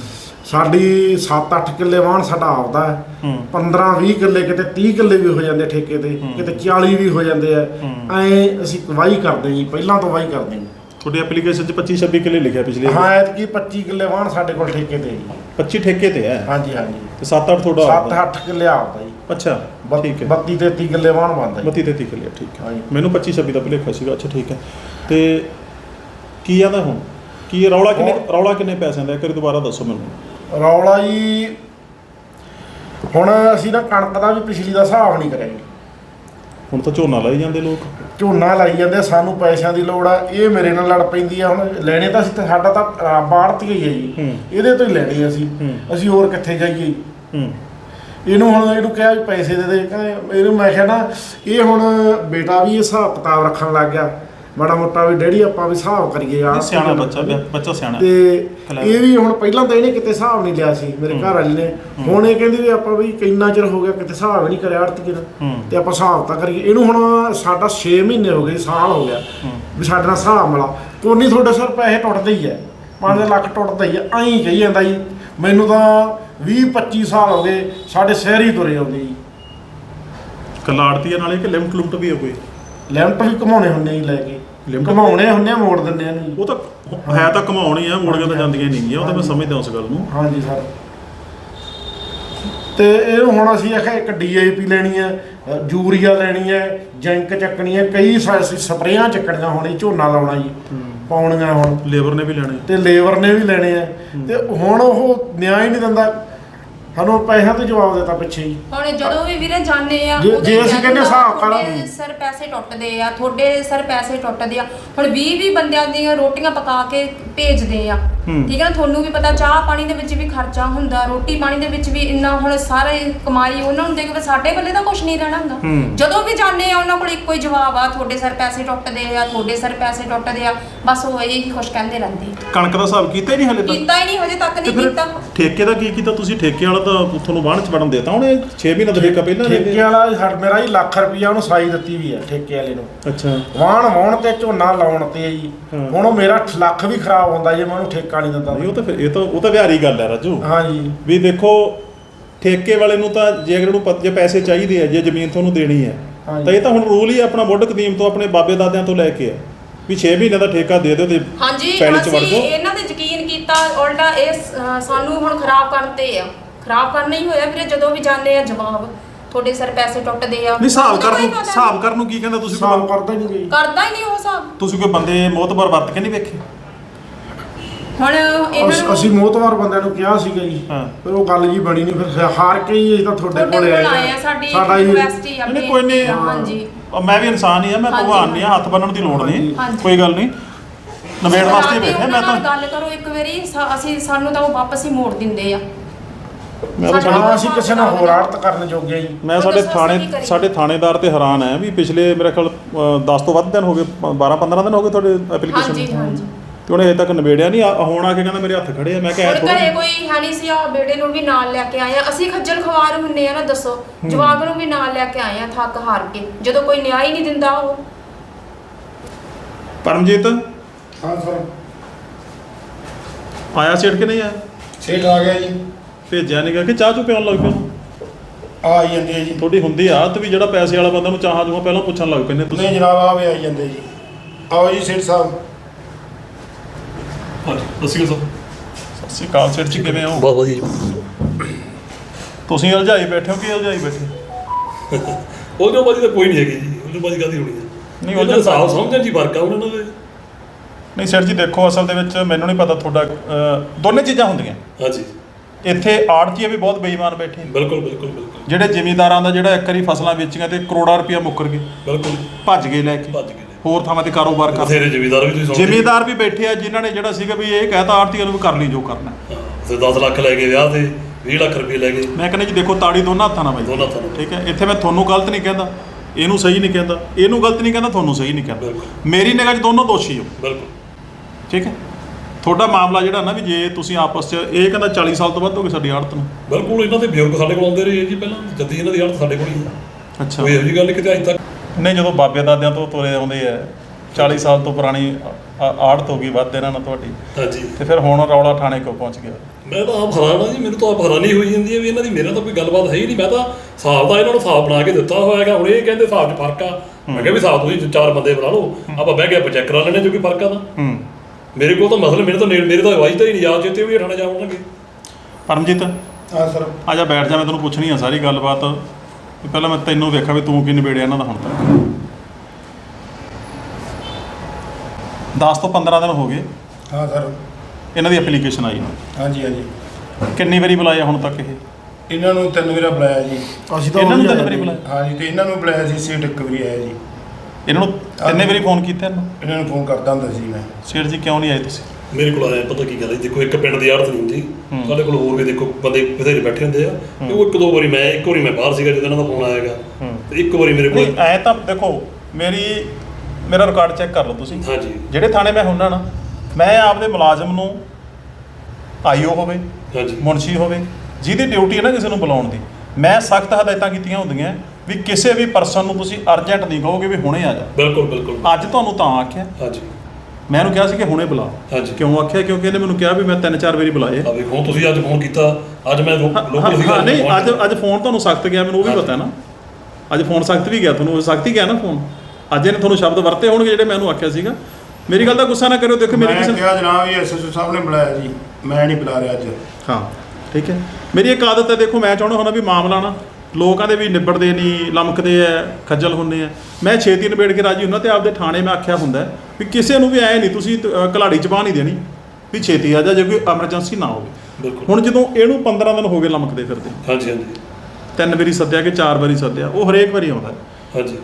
ਸਾਡੀ 7-8 ਕਿੱਲੇ ਵਾਹਣ ਸਾਡਾ ਆਪਦਾ ਹੈ। ਹੂੰ। 15-20 ਕਿੱਲੇ ਕਿਤੇ 30 ਕਿੱਲੇ ਵੀ ਹੋ ਜਾਂਦੇ ਠੇਕੇ ਤੇ ਹੂੰ। ਕਿਤੇ 40 ਵੀ ਹੋ ਜਾਂਦੇ ਆ। ਹੂੰ। ਐ ਅਸੀਂ ਵਾਹੀ ਕਰਦੇ ਜੀ ਪਹਿਲਾਂ ਤੋਂ ਵਾਹੀ ਕਰਦੇ ਜੀ। ਤੁਹਾਡੀ ਐਪਲੀਕੇਸ਼ਨ 'ਚ 25 26 ਕਿੱਲੇ ਲਿਖਿਆ ਪਿਛਲੇ। ਹਾਂ ਐਤਕੀ 25 ਕਿੱਲੇ ਵਾਹਣ ਸਾਡੇ ਕੋਲ ਠੇਕੇ ਤੇ ਜੀ। 25 ਠੇਕੇ ਤੇ ਹੈ? ਹਾਂਜੀ ਹਾਂਜੀ। ਤੇ 7-8 ਤੁਹਾਡਾ ਆਪਦਾ। 7-8 ਕਿੱਲੇ ਆਪਦਾ ਜੀ। ਅੱਛਾ ਠੀਕ ਹੈ। 32-33 ਕਿੱਲੇ ਵਾਹਣ ਬੰਦਾ ਜੀ। 32 33 ਕਿੱਲੇ ਠੀਕ ਹੈ। ਹਾਂਜੀ। ਮੈਨੂੰ 25 26 ਦਾ ਭੁਲੇਖਾ ਸੀਗਾ। ਅੱਛਾ ਠੀਕ ਹੈ। ਤੇ ਕੀ ਆਦਾ ਹੁਣ? ਕੀ ਰੌਲਾ ਕਿੰਨੇ ਰੌਲਾ ਕਿੰਨੇ ਪੈਸਿਆਂ ਦਾ? ਇੱਕ ਵਾਰੀ ਦੁਬਾਰਾ ਦੱਸੋ ਮੈਨੂੰ। ਰੌਲਾ ਜੀ ਹੁਣ ਅਸੀਂ ਨਾ ਕਣਕ ਦਾ ਵੀ ਪਿਛਲੀ ਦਾ ਹਿਸਾਬ ਨਹੀਂ ਕਰਿਆ ਜੀ। ਹੁਣ ਤਾਂ ਝੋਨਾ ਲਾਈ ਜਾਂਦੇ ਲੋਕ। ਝੋਨਾ ਲਾਈ ਜਾਂਦੇ ਸਾਨੂੰ ਪੈਸਿਆਂ ਦੀ ਲੋੜ ਆ ਇਹ ਮੇਰੇ ਨਾਲ ਲੜ ਪੈਂਦੀ ਆ ਹੁਣ ਲੈਣੇ ਤਾਂ ਅਸੀਂ ਤਾਂ ਸਾਡਾ ਤਾਂ ਬਾੜਤੀ ਹੀ ਹੈ ਜੀ। ਹੂੰ। ਇਹਦੇ ਤੋਂ ਹੀ ਲੈਣੇ ਅਸੀਂ। ਹੂੰ। ਅਸੀਂ ਹੋਰ ਕਿੱਥੇ ਜਾਈਏ? ਹੂੰ। ਇਹਨੂੰ ਹੁਣ ਇਹਨੂੰ ਕਿਹਾ ਵੀ ਪੈਸੇ ਦੇ ਦੇ ਕਹਿੰਦੇ ਇਹਨੂੰ ਮੈਂ ਕਿਹਾ ਨਾ ਇਹ ਹੁਣ ਬੇਟਾ ਵੀ ਇਹ ਹਿਸਾਬ ਕਿਤਾਬ ਰੱਖਣ ਲੱਗ ਗਿਆ। ਮਾੜਾ ਮੋਟਾ ਵੀ ਡੈਡੀ ਆਪਾਂ ਵੀ ਹਿਸਾਬ ਕਰੀਏ ਇਹ ਸਿਆਣਾ ਬੱਚਾ ਬੱਚਾ ਸਿਆਣਾ। ਤੇ। ਇਹ ਵੀ ਹੁਣ ਪਹਿਲਾਂ ਤਾਂ ਇਹਨੇ ਕਿਤੇ ਹਿਸਾਬ ਨਹੀਂ ਲਿਆ ਸੀ ਮੇਰੇ ਘਰ ਵਾਲੀ ਨੇ। ਹੁਣ ਇਹ ਕਹਿੰਦੀ ਵੀ ਆਪਾਂ ਵੀ ਕਿੰਨਾ ਚਿਰ ਹੋ ਗਿਆ ਕਿਤੇ ਹਿਸਾਬ ਨਹੀਂ ਕਰਿਆ ਆੜਤੀ ਦਾ ਤੇ ਆਪਾਂ ਹਿਸਾਬ ਤਾਂ ਕਰੀਏ। ਇਹਨੂੰ ਹੁਣ ਸਾਡਾ 6 ਮਹੀਨੇ ਹੋ ਗਏ ਸਾਲ ਹੋ ਗਿਆ। ਵੀ ਸਾਡੇ ਨਾਲ ਹਿਸਾਬ ਮਿਲਾ। ਕੋਨੀ ਤੁਹਾਡੇ ਸਰ ਪੈਸੇ ਟੁੱਟਦੇ ਹੀ ਐ 5 ਲੱਖ ਟੁੱਟਦਾ ਹੀ ਐ ਐਂ ਕਹੀ ਜਾਂਦਾ ਜੀ। ਮੈਨੂੰ ਤਾਂ 20 25 ਸਾਲ ਹੋ ਗਏ ਸਾਡੇ ਸ਼ਹਿਰੀ ਤੁਰੇ ਆਉਂਦੇ ਜੀ। ਕਲਾੜਤੀ ਨਾਲੇ ਕਿ ਲਿਮਟ ਲੁਮਟ ਵੀ ਹੈ ਕੋਈ? ਲਿਮਟ ਵੀ ਘਮਾਉਣੇ ਹੁੰਦੇ ਜੀ ਲੈ ਕੇ। ਲਿਮਟ? ਘਮਾਉਣੇ ਹੁੰਦੇ ਆ ਮੋੜ ਦਿੰਦੇ ਆ। ਜੀ ਉਹ ਤਾਂ ਹੈ ਤਾਂ ਕਮਾਉਣੀ ਆ ਮੋੜੀਆਂ ਤਾਂ ਜਾਂਦੀਆਂ ਨਹੀਂ ਗੀਆਂ ਉਹ ਤਾਂ ਮੈਂ ਸਮਝਦਾ ਉਸ ਗੱਲ ਨੂੰ। ਹਾਂਜੀ ਸਰ। ਤੇ ਇਹਨੂੰ ਹੁਣ ਅਸੀਂ ਆਖਿਆ ਇੱਕ ਡੀਏਪੀ ਲੈਣੀ ਹੈ ਅ, ਯੂਰੀਆ ਲੈਣੀ ਹੈ ਜਿੰਕ ਚੱਕਣੀ ਹੈ ਕਈ ਸਾ- ਅਸੀਂ ਸਪਰੇਆਂ ਚੱਕਣੀਆਂ ਹੁਣ ਇਹ ਝੋਨਾ ਲਾਉਣਾ ਜੀ ਪਾਉਣੀਆਂ ਹੁਣ। ਲੇਬਰ ਨੇ ਵੀ ਲੈਣੇ। ਤੇ ਲੇਬਰ ਨੇ ਵੀ ਲੈਣੇ ਆ। ਤੇ ਹੁਣ ਉਹ ਨਿਆਂ ਹੀ ਨਹੀਂ ਦਿੰਦਾ। ਸਾਨੂੰ ਪੈਸਿਆਂ ਤੇ ਜਵਾਬ ਦਿੱਤਾ ਪਿੱਛੇ ਹੀ। ਹੁਣ ਜਦੋਂ ਵੀ ਵੀਰੇ ਜਾਂਦੇ ਆ ਜੇ- ਉਦੋਂ ਜੇ ਅਸੀਂ ਕਹਿੰਦੇ ਹਿਸਾਬ ਕਰ- ਤੁਹਾਡੇ ਸਰ ਪੈਸੇ ਟੁੱਟਦੇ ਆ ਤੁਹਾਡੇ ਸਰ ਪੈਸੇ ਟੁੱਟਦੇ ਆ। ਹੁਣ 20 20 ਬੰਦਿਆਂ ਦੀਆਂ ਰੋਟੀਆਂ ਪਕਾ ਕੇ ਭੇਜਦੇ ਆ। ਠੀਕ ਹੈ ਨਾ ਤੁਹਾਨੂੰ ਵੀ ਪਤਾ ਚਾਹ ਪਾਣੀ ਦੇ ਵਿੱਚ ਵੀ ਖਰਚਾ ਹੁੰਦਾ ਰੋਟੀ ਪਾਣੀ ਦੇ ਵਿੱਚ ਵੀ ਇੰਨਾ ਹੁਣ ਸਾਰੇ ਕਮਾਈ ਉਹਨਾਂ ਨੂੰ ਦੇ ਕੇ ਸਾਡੇ ਵੱਲੇ ਤਾਂ ਕੁਝ ਨਹੀਂ ਰਹਿਣਾ ਹੁੰਦਾ। ਜਦੋਂ ਵੀ ਜਾਂਦੇ ਆ ਉਹਨਾਂ ਕੋਲ ਇੱਕੋ ਹੀ ਜਵਾਬ ਆ ਤੁਹਾਡੇ ਸਰ ਪੈਸੇ ਟੁੱਟਦੇ ਆ ਤੁਹਾਡੇ ਸਰ ਪੈਸੇ ਟੁੱਟਦੇ ਆ ਬਸ ਉਹ ਇਹੀ ਕੁਛ ਕਹਿੰਦੇ ਰਹਿੰਦੇ ਕਣਕ ਦਾ ਹਿਸਾਬ ਕੀਤਾ ਹੀ ਨਹੀਂ ਹਲੇ ਤੱਕ। ਕੀਤਾ ਹੀ ਨਹੀਂ ਹਜੇ ਤੱਕ ਨਹੀਂ ਕੀਤਾ। ਠੇਕੇ ਦਾ ਕੀ ਕੀਤਾ ਤੁਸੀਂ? ਠੇਕੇ ਵਾਲਾ ਤਾਂ ਤੁਹਾਨੂੰ ਬਾਣ ਚ ਵੜਨ ਦੇਤਾ ਉਹਨੇ 6 ਮਹੀਨੇ ਦਾ ਠੇਕਾ ਪਹਿਲਾਂ ਦੇ ਠੇਕੇ ਵਾਲਾ ਸਾਡ ਮੇਰਾ ਹੀ ਲੱਖ ਰੁਪਈਆ ਉਹਨੂੰ ਸਾਈ ਦਿੱਤੀ ਵੀ ਹੈ ਠੇਕੇ ਵਾਲੇ ਨੂੰ। ਅੱਛਾ। ਵਾਣ ਵਾਉਣ ਤੇ ਝੋਨਾ ਲਾਉਣ ਤੇ ਜੀ। ਹਾਂ। ਹੁਣ ਉਹ ਮੇਰਾ ਲੱਖ ਵੀ ਖਰਾਬ ਹੁੰਦਾ ਜੇ ਮੈਂ ਉਹਨੂੰ ਠੇਕਾ ਨਹੀਂ ਦਿੰਦਾ ਨਹੀਂ ਉਹ ਤਾਂ ਫਿਰ ਇਹ ਤਾਂ ਉਹ ਤਾਂ ਵਿਹਾਰੀ ਗੱਲ ਹੈ ਰਾਜੂ। ਹਾਂਜੀ। ਵੀ ਦੇਖੋ ਠੇਕੇ ਵਾਲੇ ਨੂੰ ਤਾਂ ਜੇ ਅਗਰ ਉਹਨੂੰ ਪ- ਜੇ ਪੈਸੇ ਚਾਹੀਦੇ ਆ ਜੇ ਜ਼ਮੀਨ ਤੁਹਾਨੂੰ ਦੇਣੀ ਹੈ ਹਾਂਜੀ। ਤਾਂ ਇਹ ਤਾਂ ਹੁਣ ਰੂਲ ਹੀ ਆਪਣਾ ਮੁੱਢ ਕਦੀਮ ਤੋਂ ਆਪਣੇ ਬਾਬੇ ਦਾਦਿਆਂ ਤੋਂ ਲੈ ਕੇ ਆ। ਵੀ 6 ਮਹੀਨੇ ਦਾ ਠੇਕਾ ਦੇ ਦਿਓ ਤੇ ਹਾਂਜੀ ਪੈਲੀ ਚ ਵੜ ਅਸੀਂ ਜਾਓ। ਇਹਨਾਂ ਤੇ ਯਕੀਨ ਕੀਤਾ ਉਲਟਾ ਇਹ ਸ- ਅਹ ਸਾਨੂੰ ਹੁਣ ਖਰਾਬ ਕਰਤੇ ਆ। ਖਰਾਬ ਕਰਨਾ ਹੀ ਹੋਇਆ ਵੀਰੇ ਜਦੋਂ ਵੀ ਜਾਂਦੇ ਆ ਜਵਾਬ। ਤੁਹਾਡੇ ਸਰ ਪੈਸੇ ਟੁੱਟਦੇ ਆ। ਨਹੀਂ ਹਿਸਾਬ ਉਹਦਾ ਕਰਨ ਕੋਈ ਨੂੰ ਹਿਸਾਬ ਕਰਨ ਨੂੰ ਕੀ ਕਹਿੰਦਾ ਤੁਸੀਂ ਹਿਸਾਬ ਕੋਈ ਕਰਦਾ ਹੀ ਨਹੀਂ ਕਰਦਾ ਹੀ ਨਹੀਂ ਉਹ ਹਿਸਾਬ। ਤੁਸੀਂ ਕੋਈ ਬੰਦੇ ਮੋਤਬਰ ਵਰਤ ਕੇ ਨਹੀਂ ਵੇਖੇ? ਹੁਣ ਇਹਨਾਂ ਅਸੀਂ- ਨੂੰ ਅਸੀਂ ਮੋਤਵਾਰ ਬੰਦਿਆਂ ਨੂੰ ਕਿਹਾ ਸੀਗਾ ਜੀ ਹਾਂ। ਫਿਰ ਉਹ ਗੱਲ ਜੀ ਬਣੀ ਨਹੀਂ ਫਿਰ ਹਾਰ ਕੇ ਹੀ ਅਸੀਂ ਤਾਂ ਤੁਹਾਡੇ ਤੁਹਾਡੇ ਕੋਲੇ ਕੋਲ ਆਏ ਆ। ਸਾਡੀ ਸਾਡਾ ਹੀ ਰਿਕੁਐਸਟ ਹੀ ਆ ਨਹੀਂ, ਕੋਈ ਨਹੀਂ। ਹਾਂਜੀ। ਅਹ ਮੈਂ ਵੀ ਇਨਸਾਨ ਹੀ ਆ ਮੈਂ ਹਾਂਜੀ, ਭਗਵਾਨ ਨਹੀਂ ਆ ਹੱਥ ਬੰਨਣ ਦੀ ਲੋੜ ਨਹੀਂ। ਹਾਂਜੀ। ਕੋਈ ਗੱਲ ਨਹੀਂ। ਨਵੇੜ ਵਾਸਤੇ ਬੈਠੇ ਮੈਂ ਉਹਨਾਂ ਤਾਂ ਗੱਲ ਕਰੋ ਇੱਕ ਵਾਰੀ ਸਾ- ਅਸੀਂ ਸਾਨੂੰ ਤਾਂ ਉਹ ਵਾਪਸ ਹੀ ਮੋੜ ਦਿੰਦੇ ਆ। ਮੈਂ ਤਾਂ ਸਾਡਾ- ਅਸੀਂ ਕਿਸੇ ਨਾਲ ਹੋਰ ਆੜਤ ਕਰਨ ਜੋਗੇ ਜੀ। ਮੈਂ ਸਾਡੇ ਦੱਸੋ ਥਾਣੇ ਅਸੀਂ ਕੀ ਕਰੀਏ? ਸਾਡੇ ਥਾਣੇਦਾਰ ਤੇ ਹੈਰਾਨ ਹੈ ਵੀ ਪਿਛਲੇ ਮੇਰੇ ਖਿਆਲ 10 ਤੋਂ ਵੱਧ ਦਿਨ ਹੋ ਗਏ 12 15 ਦਿਨ ਹੋ ਗਏ ਤੁਹਾਡੇ ਐਪਲੀਕੇਸ਼ਨ ਹਾਂਜੀ ਹਾਂਜੀ। ਤੇ ਉਹਨੇ ਹਜੇ ਤੱਕ ਨਿਬੇੜਿਆ ਨਹੀਂ ਆ- ਹੁਣ ਆ ਕੇ ਕਹਿੰਦਾ ਮੇਰੇ ਹੱਥ ਖੜੇ ਆ ਮੈਂ ਕਿਹਾ ਹੁਣ ਐ ਥੋੜ੍ਹਾ ਘਰੇ ਕੋਈ ਹੈ ਨਹੀਂ ਸੀ ਆ ਬੇਟੇ ਨੂੰ ਵੀ ਨਾਲ ਲੈ ਕੇ ਆਏ ਆ। ਅਸੀਂ ਖੱਜਲ ਖਵਾਰ ਹੁੰਨੇ ਆ ਨਾ ਦੱਸੋ। ਜਵਾਬ ਨੂੰ ਵੀ ਨਾਲ ਲੈ ਕੇ ਆਏ ਆ ਥੱਕ ਹਾਰ ਕੇ। ਜਦੋਂ ਕੋਈ ਨਿਆਂ ਹੀ ਨਹੀਂ ਦਿੰਦਾ ਉਹ। ਪਰਮਜੀਤ? ਹਾਂ ਸਰ। ਆਇਆ ਛੇੜ ਕੇ ਨਹੀਂ ਆਇਆ? ਸੇਠ ਆ ਗਿਆ ਜੀ। ਭੇਜਿਆ ਨਹੀਂ ਗਾ ਕਿ ਚਾਹ ਚੁ ਪਿਆਉਣ ਲੱਗ ਪਿਆ? ਆ ਹੀ ਜਾਂਦੇ ਆ ਜੀ। ਤੁਹਾਡੀ ਹੁੰਦੀ ਆ ਤੇ ਵੀ ਜਿਹੜਾ ਪੈਸੇ ਵਾਲਾ ਬੰਦਾ ਨੂੰ ਚਾਹਾਂ ਜੂਹਾਂ ਪਹਿਲਾਂ ਪੁੱਛਣ ਲੱਗ ਪੈਂਦੇ ਤੁਸੀਂ। ਨਹੀਂ ਜਨਾਬ ਆ ਵੀ ਆਈ ਜਾਂਦੇ ਜੀ। ਆਓ ਜੀ ਸੇਠ ਸਾਹਿਬ। ਹਾਂਜੀ ਦੱਸਿਓ ਸਰ ਸਤਿ ਸ਼੍ਰੀ। ਅਕਾਲ ਸੇਠ ਜੀ ਕਿਵੇਂ ਹੋ ਬਹੁਤ ਵਧੀਆ ਜੀ। ਤੁਸੀਂ ਉਲਝਾਈ ਬੈਠੇ ਹੋ ਕਿ ਉਲਝਾਈ ਬੈਠੇ? ਉਹ ਜੋ ਬਾਜੀ ਤਾਂ ਕੋਈ ਨਹੀਂ ਹੈਗੀ ਜੀ ਉਹ ਜੋ ਬਾਜੀ ਕਾਦੀ ਹੋਣੀ ਹੈ? ਨਹੀਂ, ਉਹ ਉਹਦੇ- ਹਿਸਾਬ ਸਮਝਣ ਜੀ ਫ਼ਰਕ ਆ ਉਹਨਾਂ ਦੇ। ਨਹੀਂ ਸੇਠ ਜੀ ਦੇਖੋ ਅਸਲ ਦੇ ਵਿੱਚ ਮੈਨੂੰ ਨਹੀਂ ਪਤਾ ਤੁਹਾਡਾ ਅਹ, ਦੋਨੇ ਚੀਜ਼ਾਂ ਹੁੰਦੀਆਂ। ਹਾਂਜੀ। ਇੱਥੇ ਆੜਤੀਏ ਵੀ ਬਹੁਤ ਬੇਈਮਾਨ ਬੈਠੇ ਨੇ। ਬਿਲਕੁਲ ਬਿਲਕੁਲ ਬਿਲਕੁਲ। ਜਿਹੜੇ ਜ਼ਿਮੀਂਦਾਰਾਂ ਦਾ ਜਿਹੜਾ ਇੱਕ ਵਾਰੀ ਫਸਲਾਂ ਵੇਚੀਆਂ ਤੇ ਕਰੋੜਾਂ ਰੁਪਇਆ ਮੁੱਕਰ ਗਏ। ਬਿਲਕੁਲ। ਭੱਜ ਗਏ ਲੈ ਕੇ। ਭੱਜ ਗਏ। ਹੋਰ ਥਾਵਾਂ ਤੇ ਕਾਰੋਬਾਰ ਕਰ ਬਥੇਰੇ ਜ਼ਿਮੀਦਾਰ ਵੀ ਤੁਸੀਂ ਸੁਣਦੇ ਜ਼ਿਮੀਂਦਾਰ ਵੀ ਬੈਠੇ ਆ ਜਿਨ੍ਹਾਂ ਨੇ ਜਿਹੜਾ ਸੀਗਾ ਵੀ ਇਹ ਕਹਤਾ ਆੜਤੀਆਂ ਨੂੰ ਵੀ ਕਰ ਲਈ ਜੋ ਕਰਨਾ। ਤੇ 10 ਲੱਖ ਲੈ ਗਏ ਵਿਆਹ ਤੇ 20 ਲੱਖ ਰੁਪਏ ਲੈ ਗਏ ਮੈਂ ਕਹਿੰਦਾ ਜੀ ਦੇਖੋ ਤਾੜੀ ਦੋਨਾਂ ਹੱਥਾਂ ਨਾਲ ਬਾਈ ਦੋਨਾਂ ਹੱਥਾਂ ਨਾਲ। ਠੀਕ ਹੈ? ਇੱਥੇ ਮੈਂ ਤੁਹਾਨੂੰ ਗਲਤ ਨਹੀਂ ਕਹਿੰਦਾ ਇਹਨੂੰ ਸਹੀ ਨਹੀਂ ਕਹਿੰਦਾ ਇਹਨੂੰ ਗਲਤ ਨਹੀਂ ਕਹਿੰਦਾ ਤੁਹਾਨੂੰ ਸਹੀ ਨਹੀਂ ਕਹਿੰਦਾ। ਮੇਰੀ ਨਿਗਾਹ 'ਚ ਦੋਨੋਂ ਦੋਸ਼ੀ ਹੋ। ਬਿਲਕੁਲ। ਠੀਕ ਹੈ? ਤੁਹਾਡਾ ਮਾਮਲਾ ਜਿਹੜਾ ਨਾ ਵੀ ਜੇ ਤੁਸੀਂ ਆਪਸ 'ਚ ਇਹ ਕਹਿੰਦਾ 40 ਸਾਲ ਤੋਂ ਵੱਧ ਹੋ ਗਏ ਸਾਡੀ ਆੜਤ ਨੂੰ। ਬਿਲਕੁਲ ਇਹਨਾਂ ਦੇ ਬਜ਼ੁਰਗ ਸਾਡੇ ਕੋਲ ਆਉਂਦੇ ਰਹੇ ਜੀ ਪਹਿਲਾਂ। ਜੱਦੀ ਇਹਨਾਂ ਦੀ ਹਾਲਤ ਸਾਡੇ ਕੋਲ ਹੀ ਅੱਛਾ। ਕੋਈ ਇਹੋ ਜਿਹੀ ਗੱਲ ਕਿਤੇ ਅੱਜ ਤੱਕ ਨਹੀਂ ਜਦੋਂ ਬਾਬੇ ਦਾਦਿਆਂ ਤੋਂ ਤੁਰੇ ਆਉਂਦੇ ਆ 40 ਸਾਲ ਤੋਂ ਪੁਰਾਣੀ ਆੜਤ ਹੋ ਗਈ ਵੱਧ ਇਹਨਾਂ ਨਾਲ ਤੁਹਾਡੀ। ਹਾਂਜੀ। ਤੇ ਫਿਰ ਹੁਣ ਰੌਲਾ ਥਾਣੇ ਕੋ ਪਹੁੰਚ ਗਿਆ? ਮੈਂ ਤਾਂ ਆਪ ਹੈਰਾਨ ਆ ਜੀ ਮੈਨੂੰ ਤਾਂ ਆਪ ਹੈਰਾਨੀ ਹੋਈ ਜਾਂਦੀ ਹੈ ਵੀ ਇਹਨਾਂ ਦੀ ਮੇਰੇ ਨਾਲ ਤਾਂ ਕੋਈ ਗੱਲਬਾਤ ਹੈ ਹੀ ਨਹੀਂ। ਮੈਂ ਤਾਂ ਹਿਸਾਬ ਦਾ ਇਹਨਾਂ ਨੂੰ ਹਿਸਾਬ ਬਣਾ ਕੇ ਦਿੱਤਾ ਹੋਇਆ ਹੈਗਾ ਹੁਣ ਇਹ ਕਹਿੰਦੇ ਹਿਸਾਬ 'ਚ ਫ਼ਰਕ ਆ। ਮੈਂ ਕਿਹਾ ਵੀ ਹਿਸਾਬ ਤੁਸੀਂ ਚਾਰ ਬੰਦੇ ਬਣਾ ਲਓ ਆਪਾਂ ਬਹਿ ਕੇ ਆਪਾਂ ਚੈੱਕ ਕਰਾ ਲੈਣੇ ਜੋ ਕੀ ਫ਼ਰਕ ਆ ਤਾਂ ਹੂੰ। ਮੇਰੇ ਕੋਲ ਤਾਂ ਮਸਲੇ ਮੇਰੇ ਤਾਂ ਨੇੜੇ- ਮੇਰੇ ਤਾਂ ਆਵਾਜ਼ ਤਾਂ ਹੀ ਨਹੀਂ ਯਾਦ ਜਿੱਤੇ ਵੀ ਠਾਣੇ ਜਾਵਾਂਗੇ ਪਰਮਜੀਤ? ਹਾਂ ਸਰ। ਆ ਜਾ ਬੈਠ ਜਾ ਮੈਂ ਤੈਨੂੰ ਪੁੱਛਣੀ ਆ ਸਾਰੀ ਗੱਲਬਾਤ। ਵੀ ਪਹਿਲਾਂ ਮੈਂ ਤੈਨੂੰ ਵੇਖਾਂ ਵੀ ਤੂੰ ਕੀ ਨਿਬੇੜਿਆ ਇਹਨਾਂ ਦਾ ਹੁਣ ਤੱਕ। 10 ਤੋਂ 15 ਦਿਨ ਹੋ ਗਏ। ਹਾਂ ਸਰ। ਇਹਨਾਂ ਦੀ ਐਪਲੀਕੇਸ਼ਨ ਆਈ ਨੂੰ। ਹਾਂਜੀ ਹਾਂਜੀ। ਕਿੰਨੀ ਵਾਰੀ ਬੁਲਾਇਆ ਹੁਣ ਤੱਕ ਇਹ? ਇਹਨਾਂ ਨੂੰ ਤਿੰਨ ਵਾਰ ਬੁਲਾਇਆ ਜੀ। ਅਸੀਂ ਤਾਂ ਇਹਨਾਂ ਨੂੰ ਤਿੰਨ ਵਾਰੀ। ਬੁਲਾਇਆ? ਹਾਂਜੀ ਤੇ ਇਹਨਾਂ ਨੂੰ ਬੁਲਾਇਆ ਸੀ ਸੇਠ ਇੱਕ ਵਾਰੀ ਆਇਆ ਜੀ। ਇਹਨਾਂ ਨੂੰ ਤਿੰਨੇ ਵਾਰੀ ਫੋਨ ਕੀਤਾ ਇਹਨੂੰ ਇਹਨਾਂ ਨੂੰ ਫੋਨ ਕਰਦਾ ਹੁੰਦਾ ਸੀ ਮੈਂ। ਸੇਠ ਜੀ ਕਿਉਂ ਨਹੀਂ ਆਏ ਤੁਸੀਂ? ਮੇਰੇ ਕੋਲ ਆਇਆ ਪਤਾ ਕੀ ਗੱਲ ਹੈ ਦੇਖੋ ਇੱਕ ਪਿੰਡ ਦੀ ਆੜਤ ਨਹੀਂ ਹੁੰਦੀ। ਸਾਡੇ ਕੋਲ ਹੋਰ ਵੀ ਦੇਖੋ ਬੰਦੇ ਬਥੇਰੇ ਬੈਠੇ ਹੁੰਦੇ ਆ। ਤੇ ਉਹ ਇੱਕ ਦੋ ਵਾਰੀ ਮੈਂ ਇੱਕ ਵਾਰੀ ਮੈਂ ਬਾਹਰ ਸੀਗਾ ਜਦੋਂ ਇਹਨਾਂ ਦਾ ਫੋਨ ਹੂੰ। ਤੇ ਇੱਕ ਵਾਰੀ ਮੇਰੇ ਕੋਲ ਐ ਤਾਂ ਦੇਖੋ ਮੇਰੀ ਮੇਰਾ ਰਿਕਾਰਡ ਚੈੱਕ ਕਰ ਲਓ ਤੁਸੀਂ। ਹਾਂਜੀ। ਜਿਹੜੇ ਥਾਣੇ ਮੈਂ ਹੁੰਨਾ ਨਾ ਮੈਂ ਆਪਦੇ ਮੁਲਾਜ਼ਮ ਨੂੰ ਆਈਓ ਹੋਵੇ ਹਾਂਜੀ। ਮੁਨਸ਼ੀ ਹੋਵੇ ਜਿਹਦੀ ਡਿਊਟੀ ਹੈ ਨਾ ਕਿਸੇ ਨੂੰ ਬੁਲਾਉਣ ਦੀ। ਮੈਂ ਸਖਤ ਹਦਾਇਤਾਂ ਕੀਤੀਆਂ ਹੁੰਦੀਆਂ ਵੀ ਕਿਸੇ ਵੀ ਪਰਸਨ ਨੂੰ ਤੁਸੀਂ ਅਰਜੈਂਟ ਨਹੀਂ ਕਹੋਗੇ ਵੀ ਹੁਣੇ ਆ ਜਾ ਬਿਲਕੁਲ ਬਿਲਕੁਲ। ਅੱਜ ਤੁਹਾਨੂੰ ਤਾਂ ਆਖਿਆ। ਹਾਂਜੀ। ਮੈਂ ਇਹਨੂੰ ਕਿਹਾ ਸੀ ਕਿ ਹੁਣੇ ਬੁਲਾ। ਹਾਂਜੀ। ਕਿਉਂ ਆਖਿਆ? ਕਿਉਂਕਿ ਇਹਨੇ ਮੈਨੂੰ ਕਿਹਾ ਵੀ ਮੈਂ ਤਿੰਨ ਚਾਰ ਵਾਰੀ ਬੁਲਾਏ। ਆ ਵੇਖੋ ਤੁਸੀਂ ਅੱਜ ਫੋਨ ਕੀਤਾ ਅੱਜ ਮੈਂ ਹਾਂ ਲੋਕਲ ਸੀਗਾ। ਹਾਂ, ਨਹੀਂ ਅੱਜ ਅੱਜ ਫੋਨ ਤੁਹਾਨੂੰ ਸਖਤ ਗਿਆ ਮੈਨੂੰ ਉਹ ਵੀ। ਪਤਾ ਨਾ। ਅੱਜ ਫੋਨ ਸਖਤ ਵੀ ਗਿਆ ਤੁਹਾਨੂੰ ਸਖਤ ਹੀ ਗਿਆ ਨਾ ਫੋਨ। ਅੱਜ ਇਹਨੇ ਤੁਹਾਨੂੰ ਸ਼ਬਦ ਵਰਤੇ ਹੋਣਗੇ ਜਿਹੜੇ ਮੈਂ ਉਹਨੂੰ ਆਖਿਆ ਸੀਗਾ। ਮੇਰੀ ਗੱਲ ਦਾ ਗੁੱਸਾ ਨਾ ਕਰਿਓ ਦੇਖੋ ਮੇਰੀ ਮੈਂ ਕਿਸੇ ਕਿਹਾ ਜਨਾਬ ਇਹ ਐਸਐਸਓ ਸਾਹਿਬ ਨੇ ਬੁਲਾਇਆ ਜੀ। ਮੈਂ ਨਹੀਂ ਬੁਲਾ ਰਿਹਾ ਅੱਜ। ਹਾਂ ਠੀਕ ਹੈ। ਮੇਰੀ ਇੱਕ ਆਦਤ ਹੈ ਦੇਖੋ ਮੈਂ ਚਾਹੁੰਦਾ ਹੁੰਦਾ ਵੀ ਮਾਮਲਾ ਨਾ ਲੋਕਾਂ ਦੇ ਵੀ ਨਿਬੜਦੇ ਨਹੀਂ ਲਮਕਦੇ ਐ ਖੱਜਲ ਹੁੰਦੇ ਆ ਮੈਂ ਛੇਤੀ ਨਿਬੇੜ ਕੇ ਰਾਜੀ ਹੁੰਦਾ ਤੇ ਆਪਦੇ ਥਾਣੇ ਮੈਂ ਆਖਿਆ ਹੁੰਦਾ ਵੀ ਕਿਸੇ ਨੂੰ ਵੀ ਐ ਨਹੀਂ ਤੁਸੀਂ ਕਲਾੜੀ ਚ ਬਾਹ ਨਹੀਂ ਦੇਣੀ ਵੀ ਛੇਤੀ ਆ ਜਾ ਜੇ ਕੋਈ ਐਮਰਜੈਂਸੀ ਨਾ ਹੋਵੇ। ਹੁਣ ਜਦੋਂ ਇਹਨੂੰ 15 ਦਿਨ ਹੋ ਗਏ ਲਮਕਦੇ ਫਿਰਦੇ। ਹਾਂਜੀ ਹਾਂਜੀ। ਤਿੰਨ ਵਾਰੀ ਸੱਦਿਆ ਕਿ ਚਾਰ ਵਾਰੀ ਸੱਦਿਆ ਉਹ ਹਰੇਕ ਵਾਰੀ ਆਉਂਦਾ। ਹਾਂਜੀ।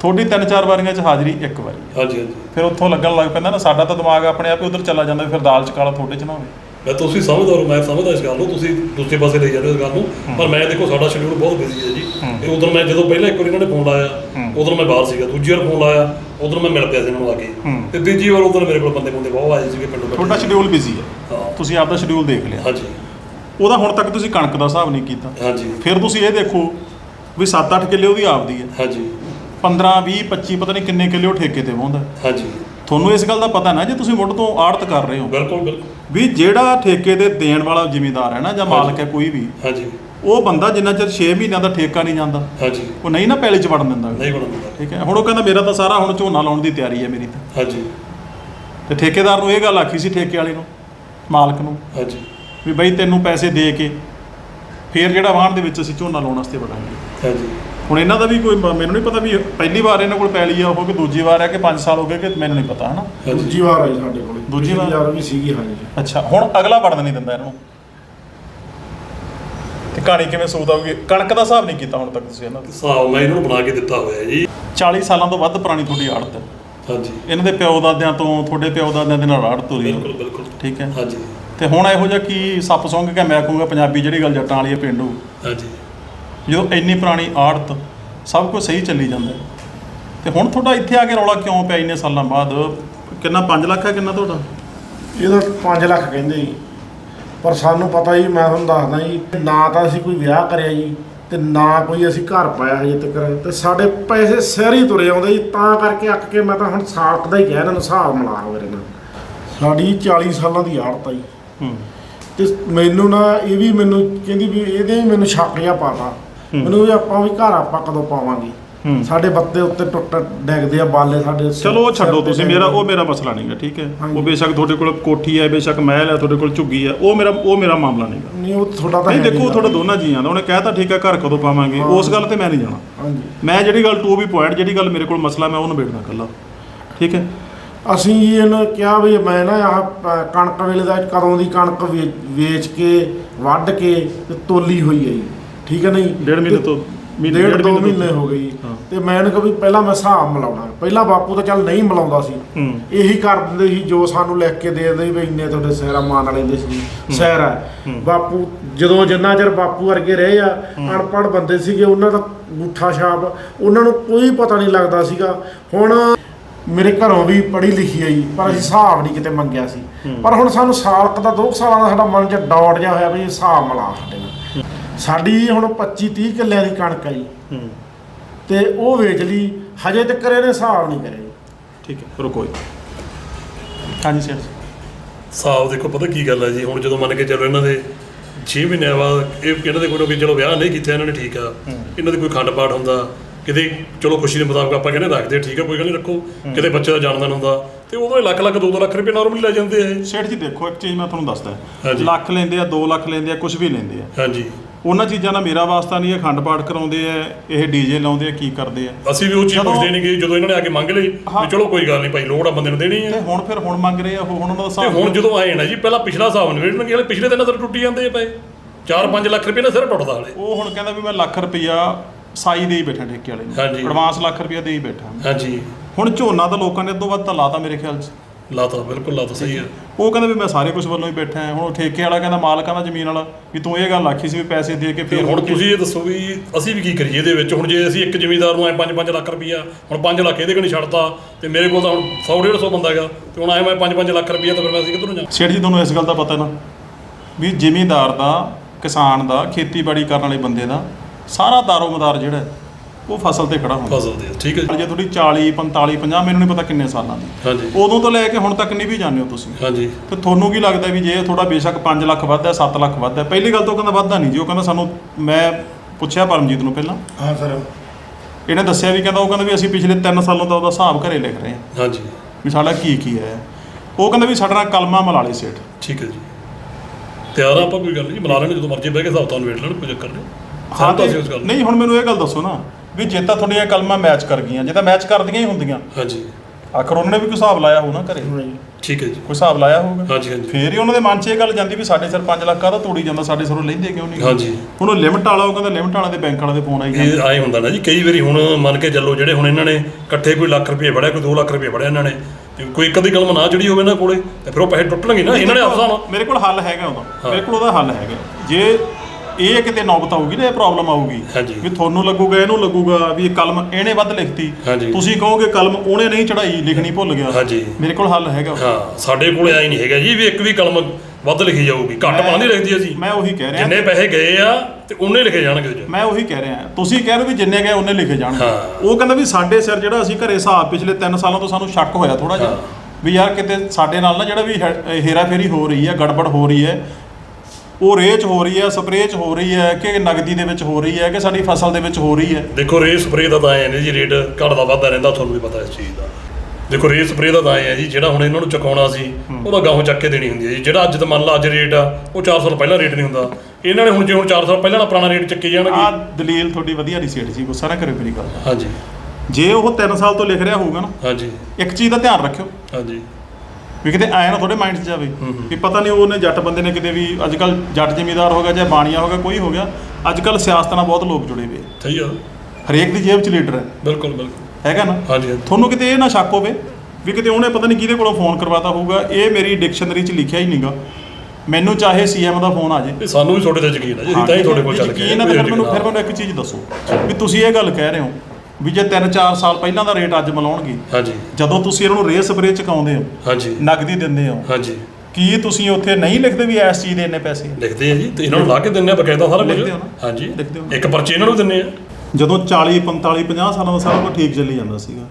ਤੁਹਾਡੀ ਤਿੰਨ ਚਾਰ ਵਾਰੀਆਂ ਚ ਹਾਜ਼ਰੀ ਇੱਕ ਵਾਰੀ। ਹਾਂਜੀ ਹਾਂਜੀ। ਫਿਰ ਉੱਥੋਂ ਲੱਗਣ ਲੱਗ ਪੈਂਦਾ ਨਾ ਸਾਡਾ ਤਾਂ ਦਿਮਾਗ ਆਪਣੇ ਆਪ ਹੀ ਉਧਰ ਚਲਾ ਜਾਂਦਾ ਫਿਰ ਦਾਲ ਚ ਕਾਲਾ ਤੁਹਾਡੇ ਚ ਨਾ ਹੋਵੇ। ਮੈਂ ਤੁਸੀਂ ਸਮਝਦਾ ਹੋ ਮੈਂ ਸਮਝਦਾ ਇਸ ਗੱਲ ਨੂੰ ਤੁਸੀਂ ਦੂਜੇ ਪਾਸੇ ਲੈ ਜਾਂਦੇ ਹੋ ਇਸ ਗੱਲ ਨੂੰ ਪਰ ਮੈਂ ਦੇਖੋ ਸਾਡਾ ਸ਼ਡਿਊਲ ਬਹੁਤ ਬਿਜ਼ੀ ਹੈ ਜੀ। ਤੇ ਉਦੋਂ ਮੈਂ ਜਦੋਂ ਪਹਿਲਾਂ ਇੱਕ ਵਾਰੀ ਇਹਨਾਂ ਨੇ ਫੋਨ ਲਾਇਆ ਉਦੋਂ ਮੈਂ ਬਾਹਰ ਸੀਗਾ ਦੂਜੀ ਵਾਰ ਫੋਨ ਲਾਇਆ ਉਦੋਂ ਮੈਂ ਮਿਲ ਪਿਆ ਸੀ ਇਹਨਾਂ ਨੂੰ ਆ ਕੇ। ਤੇ ਤੀਜੀ ਵਾਰ ਉਦੋਂ ਮੇਰੇ ਕੋਲ ਬੰਦੇ ਬੰਦੇ ਬਹੁਤ ਆਏ ਸੀਗੇ ਪਿੰਡੋਂ ਤੁਹਾਡਾ। ਸ਼ਡਿਊਲ ਬਿਜ਼ੀ ਹੈ। ਹਾਂ। ਤੁਸੀਂ ਆਪਦਾ ਸ਼ਡਿਊਲ ਦੇਖ ਲਿਆ। ਹਾਂਜੀ। ਉਹਦਾ ਹੁਣ ਤੱਕ ਤੁਸੀਂ ਕਣਕ ਦਾ ਹਿਸਾਬ ਨਹੀਂ ਕੀਤਾ। ਹਾਂਜੀ। ਫਿਰ ਤੁਸੀਂ ਇਹ ਦੇਖੋ ਵੀ 7-8 ਕਿੱਲੇ ਉਹਦੀ ਆਪਦੀ ਹੈ। ਹਾਂਜੀ। 15 20 25 ਪਤਾ ਨਹੀਂ ਕਿੰਨੇ ਕਿੱਲੇ ਉਹ ਠੇਕੇ ਤੇ ਵਾਹੁੰਦਾ। ਹਾਂਜੀ। ਤੁਹਾਨੂੰ ਇਸ ਗੱਲ ਦਾ ਪਤਾ ਨਾ ਜੇ ਤੁਸੀਂ ਮੁੱਢ ਤੋਂ ਆੜਤ ਕਰ ਰਹੇ ਹੋ। ਬਿਲਕੁਲ ਬਿਲਕੁਲ। ਵੀ ਜਿਹੜਾ ਠੇਕੇ ਤੇ ਦੇਣ ਵਾਲਾ ਜ਼ਿਮੀਂਦਾਰ ਹੈ ਨਾ ਜਾਂ ਮਾਲਕ ਹੈ ਕੋਈ ਵੀ ਹਾਂਜੀ। ਉਹ ਬੰਦਾ ਜਿੰਨਾ ਚਿਰ 6 ਮਹੀਨਿਆਂ ਦਾ ਠੇਕਾ ਨਹੀਂ ਜਾਂਦਾ ਹਾਂਜੀ। ਉਹ ਨਹੀਂ ਨਾ ਪੈਲੀ ਚ ਵੜਨ ਦਿੰਦਾ। ਨਹੀਂ ਬਣਦਾ ਠੀਕ ਹੈ? ਹੁਣ ਉਹ ਕਹਿੰਦਾ ਮੇਰਾ ਤਾਂ ਸਾਰਾ ਹੁਣ ਝੋਨਾ ਲਾਉਣ ਦੀ ਤਿਆਰੀ ਹੈ ਮੇਰੀ ਤਾਂ। ਹਾਂਜੀ। ਤੇ ਠੇਕੇਦਾਰ ਨੂੰ ਇਹ ਗੱਲ ਆਖੀ ਸੀ ਠੇਕੇ ਵਾਲੇ ਨੂੰ ਮਾਲਕ ਨੂੰ ਹਾਂਜੀ। ਵੀ ਬਈ ਤੈਨੂੰ ਪੈਸੇ ਦੇ ਕੇ ਫੇਰ ਜਿਹੜਾ ਵਾਹਣ ਦੇ ਵਿੱਚ ਅਸੀਂ ਝੋਨਾ ਲਾਉਣ ਵਾਸਤੇ ਵੜਾਂਗੇ। ਹਾਂਜੀ। ਹੁਣ ਇਹਨਾਂ ਦਾ ਵੀ ਕੋਈ ਮ- ਮੈਨੂੰ ਨਹੀਂ ਪਤਾ ਵੀ ਪਹਿਲੀ ਵਾਰ ਇਹਨਾਂ ਕੋਲ ਪੈਲੀ ਆ ਉਹ ਕਿ ਦੂਜੀ ਵਾਰ ਹੈ ਕਿ 5 ਸਾਲ ਹੋ ਗਏ ਕਿ ਮੈਨੂੰ ਨਹੀਂ ਪਤਾ ਹਨਾ? ਦੂਜੀ ਵਾਰ ਆਈ ਸਾਡੇ ਕੋਲ। ਦੂਜੀ ਵਾਰ? ਯਾਰ ਵੀ ਸੀਗੀ ਹਾਂਜੀ। ਅੱਛਾ ਹੁਣ ਅਗਲਾ ਵੜਨ ਨਹੀਂ ਦਿੰਦਾ ਇਹਨਾਂ। ਨੂੰ ਤੇ ਕਹਾਣੀ ਕਿਵੇਂ ਸੋਚਦਾ ਹੋਗੇ ਕਣਕ ਦਾ ਹਿਸਾਬ ਨਹੀਂ ਕੀਤਾ ਹੁਣ ਤੱਕ ਤੁਸੀਂ ਇਹਨਾਂ ਦਾ। ਹਿਸਾਬ ਮੈਂ ਇਹਨਾਂ ਨੂੰ ਬਣਾ ਕੇ ਦਿੱਤਾ ਹੋਇਆ ਜੀ। 40 ਸਾਲਾਂ ਤੋਂ ਵੱਧ ਪੁਰਾਣੀ ਤੁਹਾਡੀ ਆੜਤ ਹੈ। ਹਾਂਜੀ। ਇਹਨਾਂ ਦੇ ਪਿਓ ਦਾਦਿਆਂ ਤੋਂ ਤੁਹਾਡੇ ਪਿਓ ਦਾਦਿਆਂ ਦੇ ਨਾਲ ਆੜਤ ਹੋ ਰਹੀ ਬਿਲਕੁਲ ਹੈ ਬਿਲਕੁਲ। ਠੀਕ ਹੈ। ਹਾਂਜੀ। ਤੇ ਹੁਣ ਇਹੋ ਜਿਹਾ ਕੀ ਸੱਪ ਸੁੰਘ ਕੇ ਮੈਂ ਕਹੂੰਗਾ ਪੰਜਾਬੀ ਜਿਹੜੀ ਗੱਲ ਜੱਟਾਂ ਵਾਲੀ ਹੈ ਪਿੰਡੂ। ਹਾਂਜੀ। ਜਦੋਂ ਇੰਨੀ ਪੁਰਾਣੀ ਆੜਤ ਸਭ ਕੁਝ ਸਹੀ ਚੱਲੀ ਜਾਂਦਾ। ਤੇ ਹੁਣ ਤੁਹਾਡਾ ਇੱਥੇ ਆ ਕੇ ਰੌਲਾ ਕਿਉਂ ਪਿਆ ਇੰਨੇ ਸਾਲਾਂ ਬਾਅਦ? ਕਿੰਨਾ 5 ਲੱਖ ਹੈ ਕਿੰਨਾ ਤੁਹਾਡਾ? ਇਹਦਾ 5 ਲੱਖ ਕਹਿੰਦੇ ਜੀ। ਪਰ ਸਾਨੂੰ ਪਤਾ ਜੀ ਮੈਂ ਤੁਹਾਨੂੰ ਦੱਸਦਾ ਜੀ ਨਾ ਤਾਂ ਅਸੀਂ ਕੋਈ ਵਿਆਹ ਕਰਿਆ ਜੀ ਤੇ ਨਾ ਕੋਈ ਅਸੀਂ ਘਰ ਪਾਇਆ ਹਜੇ ਤੱਕ। ਤੇ ਸਾਡੇ ਪੈਸੇ ਸਿਰ ਤੁਰੇ ਆਉਂਦੇ ਜੀ ਤਾਂ ਕਰਕੇ ਅੱਕ ਕੇ ਮੈਂ ਤਾਂ ਹੁਣ ਸਾਖ ਦਾ ਹੀ ਕਹਿ ਇਹਨਾਂ ਨੂੰ ਹਿਸਾਬ ਮਿਲਾ ਮੇਰੇ ਨਾਲ। ਸਾਡੀ 40 ਸਾਲਾਂ ਦੀ ਆੜਤ ਆ ਜੀ। ਹੂੰ। ਤੇ ਮੈਨੂੰ ਨਾ ਇਹ ਵੀ ਮੈਨੂੰ ਕਹਿੰਦੀ ਵੀ ਇਹਦੇ ਵੀ ਮੈਨੂੰ ਸ਼ੱਕ ਜਿਹਾ ਪਾਤਾ ਮੈਨੂੰ ਵੀ ਆਪਾਂ ਵੀ ਘਰ ਆਪਾਂ ਕਦੋਂ ਪਾਵਾਂਗੇ? ਸਾਡੇ ਬੱਤੇ ਉੱਤੇ ਟੁੱਟ ਡੈਗਦੇ ਆ ਬਾਲੇ ਸਾਡੇ ਚਲੋ ਉਹ ਛੱਡੋ ਤੁਸੀਂ ਮੇਰਾ। ਉਹ ਮੇਰਾ ਮਸਲਾ ਨਹੀਂਗਾ ਠੀਕ ਹੈ। ਉਹ ਬੇਸ਼ੱਕ ਤੁਹਾਡੇ ਕੋਲ ਕੋਠੀ ਹੈ ਬੇਸ਼ੱਕ ਮਹਿਲ ਹੈ ਤੁਹਾਡੇ ਕੋਲ ਝੁੱਗੀ ਹੈ ਉਹ ਮੇਰਾ ਉਹ ਮੇਰਾ ਮਾਮਲਾ ਨਹੀਂਗਾ ਨਹੀਂ ਉਹ ਤੁਹਾਡਾ ਤਾਂ ਨਹੀਂ ਦੇਖੋ। ਤੁਹਾਡਾ ਦੋਨਾਂ ਜੀਆਂ ਦਾ ਉਹਨੇ ਕਹਿਤਾ ਠੀਕ ਹੈ ਘਰ ਕਦੋਂ ਪਾਵਾਂਗੇ। ਉਸ ਗੱਲ ਤੇ ਮੈਂ ਨਹੀਂ ਜਾਣਾ। ਹਾਂਜੀ। ਮੈਂ ਜਿਹੜੀ ਗੱਲ ਟੂ ਵੀ ਪੁਆਇੰਟ ਜਿਹੜੀ ਗੱਲ ਮੇਰੇ ਕੋਲ ਮਸਲਾ ਮੈਂ ਉਹਨੂੰ ਬੇੜਨਾ ਕੱਲਾ ਠੀਕ ਹੈ? ਅਸੀਂ ਇਹਨੂੰ ਕਿਹਾ ਵੀ ਮੈਂ ਨਾ ਆਹ ਕਣਕ ਵੇਲੇ ਦਾ ਕਦੋਂ ਦੀ ਕਣਕ ਵੇਚ ਕੇ ਵੱਢ ਕੇ ਤੇ ਤੋਲੀ ਹੋਈ ਹੈ ਜੀ। ਠੀਕ ਹੈ ਨਹੀਂ? ਡੇਢ ਮਹੀਨੇ ਤੋਂ ਮਹੀਨੇ ਡੇਢ ਦੋ ਮਹੀਨੇ ਹੋ ਜੀ। ਹਾਂ। ਤੇ ਮੈਂ ਇਹਨੂੰ ਕਿਹਾ ਵੀ ਪਹਿਲਾਂ ਮੈਂ ਹਿਸਾਬ ਮਿਲਾਉਣਾ। ਪਹਿਲਾਂ ਬਾਪੂ ਤਾਂ ਚੱਲ ਨਹੀਂ ਮਿਲਾਉਂਦਾ ਸੀ। ਇਹੀ ਕਰ ਦਿੰਦੇ ਸੀ ਜੋ ਸਾਨੂੰ ਲਿਖ ਕੇ ਦੇ ਦਿੰਦੇ ਵੀ ਇੰਨੇ ਤੁਹਾਡੇ ਸਹਿਰਾ ਮਾਨ ਵਾਲੇ ਦੇ ਸੀ। ਸਹਿਰ। ਬਾਪੂ ਜਦੋਂ ਜਿੰਨਾ ਚਿਰ ਬਾਪੂ ਵਰਗੇ ਰਹੇ ਆ ਅਨਪੜ੍ਹ ਬੰਦੇ ਸੀਗੇ ਉਹਨਾਂ ਦਾ ਗੁੱਠਾ ਛਾਪ ਉਹਨਾਂ ਨੂੰ ਕੋਈ ਪਤਾ ਨਹੀਂ ਲੱਗਦਾ ਸੀਗਾ। ਹੁਣ ਮੇਰੇ ਘਰੋਂ ਵੀ ਪੜ੍ਹੀ ਲਿਖੀ ਆਈ ਪਰ ਅਸੀਂ ਹਿਸਾਬ ਨਹੀਂ ਕਿਤੇ ਮੰਗਿਆ ਸੀ। ਪਰ ਹੁਣ ਸਾਨੂੰ ਸਾਲ ਕੁ ਦਾ ਦੋ ਕੁ ਸਾਲਾਂ ਦਾ ਸਾਡਾ ਮਨ 'ਚ ਡਾਟ ਜਿਹਾ ਹੋਇਆ ਵੀ ਹਿਸਾਬ ਮਿਲਾ ਸਾਡੇ ਨਾਲ। ਸਾਡੀ ਹੁਣ 25 30 ਕਿੱਲਿਆਂ ਦੀ ਕਣਕ ਆਈ। ਹੂੰ। ਤੇ ਉਹ ਵੇਚ ਲਈ ਹਜੇ ਤੱਕ ਇਹਨੇ ਹਿਸਾਬ ਨਹੀਂ ਕਰਿਆ ਜੀ। ਠੀਕ ਹੈ ਰੁਕੋ ਜੀ। ਹਾਂਜੀ ਸਰ। ਹਿਸਾਬ ਦੇਖੋ ਪਤਾ ਕੀ ਗੱਲ ਹੈ ਜੀ ਹੁਣ ਜਦੋਂ ਮੰਨ ਕੇ ਚੱਲੋ ਇਹਨਾਂ ਦੇ 6 ਮਹੀਨਿਆਂ ਬਾਅਦ ਇਹ ਇਹਨਾਂ ਦੇ ਕੋਈ ਨਾ ਕੋਈ ਚਲੋ ਵਿਆਹ ਨਹੀਂ ਕੀਤਾ ਇਹਨਾਂ ਨੇ ਠੀਕ ਆ। ਇਹਨਾਂ ਦੇ ਕੋਈ ਖੰਡ ਪਾਠ ਹੁੰਦਾ ਕਿਤੇ ਚਲੋ ਖੁਸ਼ੀ ਦੇ ਮੁਤਾਬਕ ਆਪਾਂ ਕਹਿੰਦੇ ਰੱਖਦੇ ਠੀਕ ਆ ਕੋਈ ਗੱਲ ਨਹੀਂ ਰੱਖੋ। ਕਿਤੇ ਬੱਚੇ ਦਾ ਜਨਮਦਿਨ ਹੁੰਦਾ ਤੇ ਉਦੋਂ ਇਹ ਲੱਖ ਲੱਖ 2-2 ਲੱਖ ਰੁਪਏ ਨਾਰਮਲੀ ਲੈ ਜਾਂਦੇ ਆ ਇਹ। ਸੇਠ ਜੀ ਦੇਖੋ ਇੱਕ ਚੀਜ਼ ਮੈਂ ਤੁਹਾਨੂੰ ਦੱਸਦਾ। ਹਾਂਜੀ। ਲੱਖ ਲੈਂਦੇ ਆ 2 ਲੱਖ ਲੈਂਦੇ ਆ ਕੁਝ ਵੀ ਲੈਂਦੇ ਆ। ਹਾਂਜੀ। ਉਹਨਾਂ ਚੀਜ਼ਾਂ ਨਾਲ ਮੇਰਾ ਵਾਸਤਾ ਨਹੀਂ ਹੈ ਖੰਡ ਪਾਠ ਕਰਾਉਂਦੇ ਆ ਇਹ ਡੀਜੇ ਲਾਉਂਦੇ ਆ ਕੀ ਕਰਦੇ ਆ ਅਸੀਂ ਵੀ ਉਹ ਚੀਜ਼ ਜਦੋਂ- ਪੁੱਛਦੇ ਨਹੀਂ ਗਏ ਜਦੋਂ ਇਹਨਾਂ ਨੇ ਆ ਕੇ ਮੰਗ ਲਈ। ਵੀ ਚਲੋ ਕੋਈ ਗੱਲ ਨਹੀਂ ਭਾਈ ਲੋੜ ਆ ਬੰਦੇ ਨੂੰ ਦੇਣੀ ਤੇ ਹੈ ਹੁਣ ਫਿਰ ਹੁਣ ਮੰਗ ਰਹੇ ਆ ਉਹ ਹੁਣ ਉਹਨਾਂ ਦਾ ਤੇ ਹਿਸਾਬ ਹੁਣ ਜਦੋਂ ਆਏ ਨਾ ਜੀ ਪਹਿਲਾਂ ਪਿਛਲਾ ਹਿਸਾਬ ਨਿਬੇੜਨਗੇ ਹਲੇ ਪਿਛਲੇ ਦਿਨਾਂ ਸਿਰ ਟੁੱਟੀ ਜਾਂਦੇ ਆ ਪਏ 4-5 ਲੱਖ ਰੁਪਏ ਨਾਲ ਸਿਰ ਟੁੱਟਦਾ ਹਲੇ। ਉਹ ਹੁਣ ਕਹਿੰਦਾ ਵੀ ਮੈਂ ਲੱਖ ਰੁਪਈਆ ਸਾਈ ਦੇ ਹੀ ਬੈਠਾ ਠੇਕੇ ਵਾਲੇ ਹਾਂਜੀ। ਨੂੰ ਐਡਵਾਂਸ ਲੱਖ ਰੁਪਈਆ ਦੇ ਹੀ ਬੈਠਾ। ਹਾਂਜੀ। ਹੁਣ ਝੋਨਾ ਤਾਂ ਲੋਕਾਂ ਨੇ ਅੱਧੋ ਵੱਧ ਤਾਂ ਲਾਤਾ ਮੇਰੇ ਖਿਆਲ 'ਚ। ਲਾਤਾ ਬਿਲਕੁਲ ਲਾਤਾ ਸਹੀ ਹੈ। ਉਹ ਕਹਿੰਦਾ ਵੀ ਮੈਂ ਸਾਰੇ ਕੁਝ ਵੱਲੋਂ ਹੀ ਬੈਠਾ ਹਾਂ। ਹੁਣ ਠੇਕੇ ਵਾਲਾ ਕਹਿੰਦਾ ਮਾਲਕਾਂ ਦਾ ਜ਼ਮੀਨ ਵਾਲਾ ਵੀ ਤੂੰ ਇਹ ਗੱਲ ਆਖੀ ਸੀ ਵੀ ਪੈਸੇ ਦੇ ਕੇ ਫਿਰ ਹੁਣ ਤੁਸੀਂ ਇਹ ਦੱਸੋ ਵੀ ਅਸੀਂ ਵੀ ਕੀ ਕਰੀਏ ਇਹਦੇ ਵਿੱਚ? ਹੁਣ ਜੇ ਅਸੀਂ ਇੱਕ ਜ਼ਿਮੀਂਦਾਰ ਨੂੰ ਐ 5-5 ਲੱਖ ਰੁਪਈਆ ਹੁਣ 5 ਲੱਖ ਇਹਦੇ ਕੋਲ ਛੱਡਤਾ ਤੇ ਮੇਰੇ ਕੋਲ ਤਾਂ ਹੁਣ 100-150 ਬੰਦਾ ਹੈਗਾ ਤੇ ਹੁਣ ਐ ਮੈਂ 5-5 ਲੱਖ ਰੁਪਈਆ ਤਾਂ ਫਿਰ ਮੈਂ ਅਸੀਂ ਕਿੱਧਰੋਂ ਜਾ ਸੇਠ ਜੀ ਤੁਹਾਨੂੰ ਇਸ ਗੱਲ ਦਾ ਪਤਾ ਨਾ ਵੀ ਜ਼ਿਮੀਂਦਾਰ ਦਾ ਕਿਸਾਨ ਦਾ ਖੇਤੀਬਾੜੀ ਕਰਨ ਵਾਲੇ ਬੰਦੇ ਦਾ ਸਾਰਾ ਦਾਰੋਮਦਾਰ ਜਿਹੜਾ ਹੈ, ਉਹ ਫਸਲ ਤੇ ਖੜਾ ਹੁੰਦਾ। ਫਸਲ ਦੇ ਠੀਕ ਹੈ ਜੀ। ਜੇ ਤੁਹਾਡੀ 40 45 50 ਮੈਨੂੰ ਨਹੀਂ ਪਤਾ ਕਿੰਨੇ ਸਾਲਾਂ ਦੀ। ਹਾਂਜੀ। ਉਦੋਂ ਤੋਂ ਲੈ ਕੇ ਹੁਣ ਤੱਕ ਨਹੀਂ ਵੀ ਜਾਂਦੇ ਹੋ ਤੁਸੀਂ। ਹਾਂਜੀ। ਤੇ ਤੁਹਾਨੂੰ ਕੀ ਲੱਗਦਾ ਵੀ ਜੇ ਥੋੜਾ ਬੇਸ਼ੱਕ 5 ਲੱਖ ਵੱਧਦਾ 7 ਲੱਖ ਵੱਧਦਾ ਪਹਿਲੀ ਗੱਲ ਤਾਂ ਉਹ ਕਹਿੰਦਾ ਵੱਧਦਾ ਨਹੀਂ ਜੀ। ਉਹ ਕਹਿੰਦਾ ਸਾਨੂੰ ਮੈਂ ਪੁੱਛਿਆ ਪਰਮਜੀਤ ਨੂੰ ਪਹਿਲਾਂ। ਹਾਂ ਸਰ। ਇਹਨੇ ਦੱਸਿਆ ਵੀ ਕਹਿੰਦਾ ਉਹ ਕਹਿੰਦਾ ਵੀ ਅਸੀਂ ਪਿਛਲੇ 3 ਸਾਲਾਂ ਦਾ ਉਹਦਾ ਹਿਸਾਬ ਘਰੇ ਲਿਖ ਰਹੇ ਹਾਂ। ਹਾਂਜੀ। ਵੀ ਸਾਡਾ ਕੀ ਕੀ ਹੈ। ਉਹ ਕਹਿੰਦਾ ਵੀ ਸਾਡੇ ਨਾਲ ਕਲਮਾ ਮਿਲਾ ਲਈ ਸੇਠ। ਠੀਕ ਹੈ ਜੀ। ਤਿਆਰ ਆ ਆਪਾਂ ਕੋਈ ਗੱਲ ਨਹੀਂ। ਮਿਲਾ ਲੈਣੇ ਜਦੋਂ ਮਰਜ਼ੀ ਬਹਿ ਕੇ ਹਿਸਾਬ ਤੁਹਾਨੂੰ ਵੇਟ ਲੈਣ ਕੋਈ ਚੱਕਰ ਨਹੀਂ। ਹਾਂ ਤੇ ਅਸੀਂ ਉਸ ਗੱਲ ਨੂੰ। ਨਹੀਂ ਹੁਣ ਮੈਨੂੰ ਇਹ ਗੱਲ ਦੱਸੋ ਨਾ। ਵੀ ਜੇ ਤਾਂ ਤੁਹਾਡੀਆਂ ਕਲਮਾਂ ਮੈਚ ਕਰ ਗਈਆਂ ਜੇ ਤਾਂ ਮੈਚ ਕਰਦੀਆਂ ਹੀ ਹੁੰਦੀਆਂ। ਹਾਂਜੀ। ਆਖਰ ਉਹਨਾਂ ਨੇ ਵੀ ਕੋਈ ਹਿਸਾਬ ਲਾਇਆ ਹੋਊ ਨਾ ਘਰੇ? ਹਾਂਜੀ। ਠੀਕ ਹੈ ਜੀ। ਕੋਈ ਹਿਸਾਬ ਲਾਇਆ ਹੋਊਗਾ? ਹਾਂਜੀ ਹਾਂਜੀ। ਫੇਰ ਹੀ ਉਹਨਾਂ ਦੇ ਮਨ 'ਚ ਇਹ ਗੱਲ ਜਾਂਦੀ ਵੀ ਸਾਡੇ ਸਿਰ 5 ਲੱਖ ਤਾਂ ਤੋੜੀ ਜਾਂਦਾ ਸਾਡੇ ਸਿਰੋਂ ਲੈਂਦੇ ਕਿਉਂ ਨਹੀਂ? ਹਾਂਜੀ। ਹੁਣ ਉਹ ਲਿਮਟ ਵਾਲਾ ਉਹ ਕਹਿੰਦਾ ਲਿਮਟ ਵਾਲਾ ਦੇ ਬੈਂਕ ਵਾਲਾ ਦੇ ਫੋਨ ਆਈ ਜਾਂਦੇ। ਇਹ ਆਏ ਹੁੰਦਾ ਨਾ ਜੀ ਕਈ ਵਾਰੀ ਹੁਣ ਮੰਨ ਕੇ ਚੱਲੋ ਜਿਹੜੇ ਹੁਣ ਇਹਨਾਂ ਨੇ ਇਕੱਠੇ ਕੋਈ ਲੱਖ ਰੁਪਏ ਫੜਿਆ ਕੋਈ 2 ਲੱਖ ਰੁਪਏ ਫੜਿਆ ਇਹਨਾਂ ਨੇ ਤੇ ਕੋਈ ਇੱਕ ਅੱਧੀ ਕਲਮ ਨਾ ਜਿਹੜੀ ਹੋਵੇ ਇਹਨਾਂ ਕੋਲੇ ਤੇ ਫਿਰ ਉਹ ਪੈਸੇ ਟੁੱਟਣਗੇ ਨਾ ਇਹਨਾਂ ਨੇ ਆਪਸਾਂ ਨਾਲ ਮੇਰੇ ਕੋਲ ਹੱਲ ਹੈਗਾ ਉਹਦਾ। ਮੇਰੇ ਕੋਲ ਉਹਦਾ ਹੱਲ ਹੈਗਾ। ਜੇ ਇਹ ਕਿਤੇ ਨੌਬਤ ਆਊਗੀ ਨਾ ਇਹ ਪ੍ਰੋਬਲਮ ਆਊਗੀ। ਹਾਂਜੀ। ਵੀ ਤੁਹਾਨੂੰ ਲੱਗੂਗਾ ਇਹਨੂੰ ਲੱਗੂਗਾ ਵੀ ਇਹ ਕਲਮ ਇਹਨੇ ਵੱਧ ਲਿਖਤੀ। ਹਾਂਜੀ। ਤੁਸੀਂ ਕਹੋਗੇ ਕਲਮ ਉਹਨੇ ਨਹੀਂ ਚੜਾਈ ਲਿਖਣੀ ਭੁੱਲ ਗਿਆ। ਹਾਂਜੀ। ਮੇਰੇ ਕੋਲ ਹੱਲ ਹੈਗਾ। ਹਾਂ ਸਾਡੇ ਕੋਲ ਐ ਨਹੀਂ ਹੈਗਾ ਜੀ ਵੀ ਇੱਕ ਵੀ ਕਲਮ ਵੱਧ ਲਿਖੀ ਜਾਊਗੀ। ਘੱਟ ਮੈਂ- ਪਾਉਂਦੀ ਲਿਖਦੀ ਅਸੀਂ। ਮੈਂ ਉਹੀ ਕਹਿ ਰਿਹਾ। ਜਿੰਨੇ ਪੈਸੇ ਗਏ ਆ ਤੇ ਉਹਨੇ ਲਿਖੇ ਜਾਣਗੇ ਜੀ। ਮੈਂ ਉਹੀ ਕਹਿ ਰਿਹਾ। ਤੁਸੀਂ ਕਹਿ ਰਹੇ ਹੋ ਵੀ ਜਿੰਨੇ ਗਏ ਉਹਨੇ ਲਿਖੇ ਜਾਣਗੇ। ਹਾਂ। ਉਹ ਕਹਿੰਦਾ ਵੀ ਸਾਡੇ ਸਿਰ ਜਿਹੜਾ ਅਸੀਂ ਘਰੇ ਹਿਸਾਬ ਪਿਛਲੇ 3 ਸਾਲਾਂ ਤੋਂ ਸਾਨੂੰ ਸ਼ੱਕ ਹੋਇਆ ਥੋੜਾ ਜਿਹਾ। ਹਾਂ। ਵੀ ਯਾਰ ਕਿਤੇ ਸਾਡੇ ਨਾਲ ਨਾ ਜਿਹੜਾ ਵੀ ਹੈ- ਹੇਰਾਫੇਰੀ ਹੋ ਰਹੀ ਹੈ ਗੜਬੜ ਹੋ ਰਹੀ ਹੈ ਉਹ ਰੇਚ ਹੋ ਰਹੀ ਹੈ ਸਪਰੇਅ 'ਚ ਹੋ ਰਹੀ ਹੈ ਕਿ ਨਗਦੀ ਦੇ ਵਿੱਚ ਹੋ ਰਹੀ ਹੈ ਕਿ ਸਾਡੀ ਫਸਲ ਦੇ ਵਿੱਚ ਹੋ ਰਹੀ ਹੈ? ਦੇਖੋ ਰੇ ਸਪਰੇ ਦਾ ਤਾਂ ਐ ਨੇ ਜੀ ਰੇਟ ਘਟਦਾ ਵੱਧਦਾ ਰਹਿੰਦਾ ਤੁਹਾਨੂੰ ਵੀ ਪਤਾ ਇਸ ਚੀਜ਼ ਦਾ। ਦੇਖੋ ਰੇ ਸਪਰੇ ਦਾ ਤਾਂ ਐ ਜੀ ਜਿਹੜਾ ਹੁਣ ਇਹਨਾਂ ਨੂੰ ਚੁਕਾਉਣਾ ਸੀ ਉਹਦਾ ਗਾਹੋਂ ਚੱਕ ਕੇ ਦੇਣੀ ਹੁੰਦੀ ਹੈ ਜੀ। ਜਿਹੜਾ ਅੱਜ ਤਾਂ ਮੰਨ ਲਾ ਅੱਜ ਰੇਟ ਆ ਉਹ 4 ਸਾਲ ਪਹਿਲਾਂ ਰੇਟ ਨਹੀਂ ਹੁੰਦਾ। ਇਹਨਾਂ ਨੇ ਹੁਣ ਜੇ ਹੁਣ 4 ਸਾਲ ਪਹਿਲਾਂ ਦਾ ਪੁਰਾਣਾ ਰੇਟ ਚੱਕੇ ਆ ਜਾਣਗੇ ਦਲੀਲ ਤੁਹਾਡੀ ਵਧੀਆ ਨਹੀਂ ਸੇਠ ਜੀ ਗੁੱਸਾ ਨਾ ਕਰਿਓ ਮੇਰੀ ਗੱਲ। ਹਾਂਜੀ। ਜੇ ਉਹ 3 ਸਾਲ ਤੋਂ ਲਿਖ ਰਿਹਾ ਹੋਊਗਾ ਨਾ ਹਾਂਜੀ। ਇੱਕ ਚੀਜ਼ ਦਾ ਧਿਆਨ ਰੱਖਿਓ। ਹਾਂਜੀ। ਵੀ ਕਿਤੇ ਆਇਆ ਨਾ ਤੁਹਾਡੇ ਮਾਈਂਡ 'ਚ ਜਾਵੇ। ਵੀ ਪਤਾ ਨਹੀਂ ਉਹਨੇ ਜੱਟ ਬੰਦੇ ਨੇ ਕਿਤੇ ਵੀ ਅੱਜ ਕੱਲ ਜੱਟ ਜ਼ਿਮੀਦਾਰ ਹੋ ਗਿਆ ਜਾਂ ਬਾਣੀਆ ਹੋ ਗਿਆ ਕੋਈ ਹੋ ਗਿਆ ਅੱਜ ਕੱਲ ਸਿਆਸਤ ਨਾਲ ਬਹੁਤ ਲੋਕ ਜੁੜੇ ਹੋਏ। ਸਹੀ ਆ। ਹਰੇਕ ਦੀ ਜੇਬ 'ਚ ਲੀਡਰ ਹੈ। ਬਿਲਕੁਲ ਬਿਲਕੁਲ। ਹੈਗਾ ਨਾ? ਹਾਂਜੀ ਤੁਹਾਨੂੰ ਕਿਤੇ ਇਹ ਨਾ ਸ਼ੱਕ ਹੋਵੇ ਵੀ ਕਿਤੇ ਉਹਨੇ ਪਤਾ ਨਹੀਂ ਕਿਹਦੇ ਕੋਲੋਂ ਫੋਨ ਕਰਵਾਤਾ ਹੋਊਗਾ ਇਹ ਮੇਰੀ ਡਿਕਸ਼ਨਰੀ 'ਚ ਲਿਖਿਆ ਹੀ ਨਹੀਂਗਾ। ਮੈਨੂੰ ਚਾਹੇ ਸੀਐਮ ਦਾ ਫੋਨ ਆ ਜੇ। ਸਾਨੂੰ ਵੀ ਤੁਹਾਡੇ ਤੇ ਯਕੀਨ ਹੈ ਜੀ ਤਾਂ ਹੀ ਤੁਹਾਡੇ ਕੋਲ ਚੱਲ ਕੇ ਯਕੀਨ ਹੈ ਫਿਰ ਮੈਨੂੰ ਫਿਰ ਮੈਨੂੰ ਇੱਕ ਚੀਜ਼ ਦੱਸੋ ਵੀ ਤੁਸੀਂ ਇਹ ਗੱਲ ਕਹਿ ਰਹੇ ਹੋ ਵੀ ਜੇ 3-4 ਸਾਲ ਪਹਿਲਾਂ ਦਾ ਰੇਟ ਅੱਜ ਮਿਲਾਉਣਗੇ। ਹਾਂਜੀ। ਜਦੋਂ ਤੁਸੀਂ ਇਹਨਾਂ ਨੂੰ ਰੇ ਸਪਰੇ ਚਕਾਉਂਦੇ ਹੋ ਹਾਂਜੀ। ਨਗਦੀ ਦਿੰਦੇ ਹੋ। ਹਾਂਜੀ। ਕੀ ਤੁਸੀਂ ਉੱਥੇ ਨਹੀਂ ਲਿਖਦੇ ਵੀ ਇਸ ਚੀਜ਼ ਦੇ ਇੰਨੇ ਪੈਸੇ? ਲਿਖਦੇ ਆ ਜੀ। ਤੇ ਇਹਨਾਂ ਨੂੰ ਲਾ ਕੇ ਦਿੰਨੇ ਆ ਬਕਾਇਦਾ ਸਾਰਾ ਕੁਝ। ਲਿਖਦੇ ਹੋ ਨਾ? ਹਾਂਜੀ। ਲਿਖਦੇ ਹੋ। ਇੱਕ ਪਰਚੀ ਇਹਨਾਂ ਨੂੰ ਦਿੰਨੇ ਆ। ਜਦੋਂ 40 45 50 ਸਾਲਾਂ ਦਾ ਸਾਰਾ ਕੁਝ ਠੀਕ ਚੱਲੀ ਜਾਂਦਾ ਸੀਗਾ।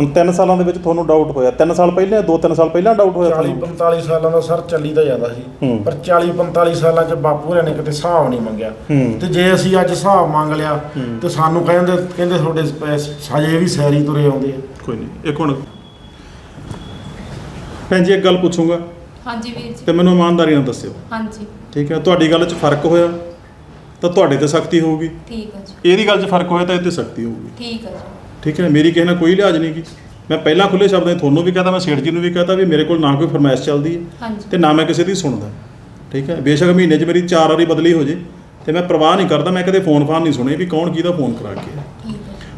ਹੁਣ 3 ਸਾਲਾਂ ਦੇ ਵਿੱਚ ਤੁਹਾਨੂੰ ਡਾਊਟ ਹੋਇਆ। 3 ਸਾਲ ਪਹਿਲਾਂ 2-3 ਸਾਲ ਪਹਿਲਾਂ ਡਾਊਟ ਹੋਇਆ 40 ਤੁਹਾਨੂੰ? 45 ਸਾਲਾਂ ਦਾ ਸਰ ਚੱਲੀ ਤਾਂ ਜਾਂਦਾ ਸੀ। ਪਰ 40 45 ਸਾਲਾਂ ਚ ਬਾਪੂ ਹੋਰਾਂ ਨੇ ਕਿਤੇ ਹਿਸਾਬ ਨਹੀਂ ਮੰਗਿਆ। ਤੇ ਜੇ ਅਸੀਂ ਅੱਜ ਹਿਸਾਬ ਮੰਗ ਲਿਆ ਤੇ ਸਾਨੂੰ ਕਹਿੰਦੇ ਕਹਿੰਦੇ ਤੁਹਾਡੇ ਪੈਸੇ ਹਜੇ ਵੀ ਸੈਰੀ ਤੁਰੇ ਆਉਂਦੇ ਆ। ਕੋਈ ਨਹੀਂ ਇੱਕ ਹੁਣ। ਭੈਣ ਜੀ ਇੱਕ ਗੱਲ ਪੁੱਛੂੰਗਾ। ਹਾਂਜੀ ਵੀਰ ਜੀ। ਤੇ ਮੈਨੂੰ ਇਮਾਨਦਾਰੀ ਨਾਲ ਦੱਸਿਓ। ਹਾਂਜੀ। ਠੀਕ ਹੈ ਤੁਹਾਡੀ ਗੱਲ 'ਚ ਫ਼ਰਕ ਹੋਇਆ ਤਾਂ ਤੁਹਾਡੇ ਤੇ ਸਖਤੀ ਹੋਊਗੀ। ਠੀਕ ਹੈ ਜੀ। ਇਹਦੀ ਗੱਲ 'ਚ ਫ਼ਰਕ ਹੋਇਆ ਤਾਂ ਇਹ ਤੇ ਸਖਤੀ ਹੋਊਗੀ। ਠੀਕ ਹੈ ਜੀ। ਠੀਕ ਹੈ ਮੇਰੀ ਕਿਸੇ ਨਾਲ ਕੋਈ ਲਿਹਾਜ਼ ਨਹੀਂ ਗੀ। ਮੈਂ ਪਹਿਲਾਂ ਖੁੱਲੇ ਸ਼ਬਦਾਂ 'ਚ ਤੁਹਾਨੂੰ ਵੀ ਕਹਤਾ ਮੈਂ ਸੇਠ ਜੀ ਨੂੰ ਵੀ ਕਹਤਾ ਵੀ ਮੇਰੇ ਕੋਲ ਨਾ ਕੋਈ ਫਰਮਾਇਸ਼ ਚੱਲਦੀ ਹੈ ਤੇ ਨਾ ਮੈਂ ਕਿਸੇ ਦੀ ਸੁਣਦਾ। ਠੀਕ ਹੈ ਬੇਸ਼ੱਕ ਮਹੀਨੇ 'ਚ ਮੇਰੀ ਚਾਰ ਵਾਰੀ ਬਦਲੀ ਹੋ ਜੇ ਤੇ ਮੈਂ ਪਰਵਾਹ ਨਹੀਂ ਕਰਦਾ ਮੈਂ ਕਦੇ ਫੋਨ ਫਾਨ ਨਹੀਂ ਸੁਣੇ ਵੀ ਕੌਣ ਕਿਹਦਾ ਫੋਨ ਕਰਾ ਕੇ।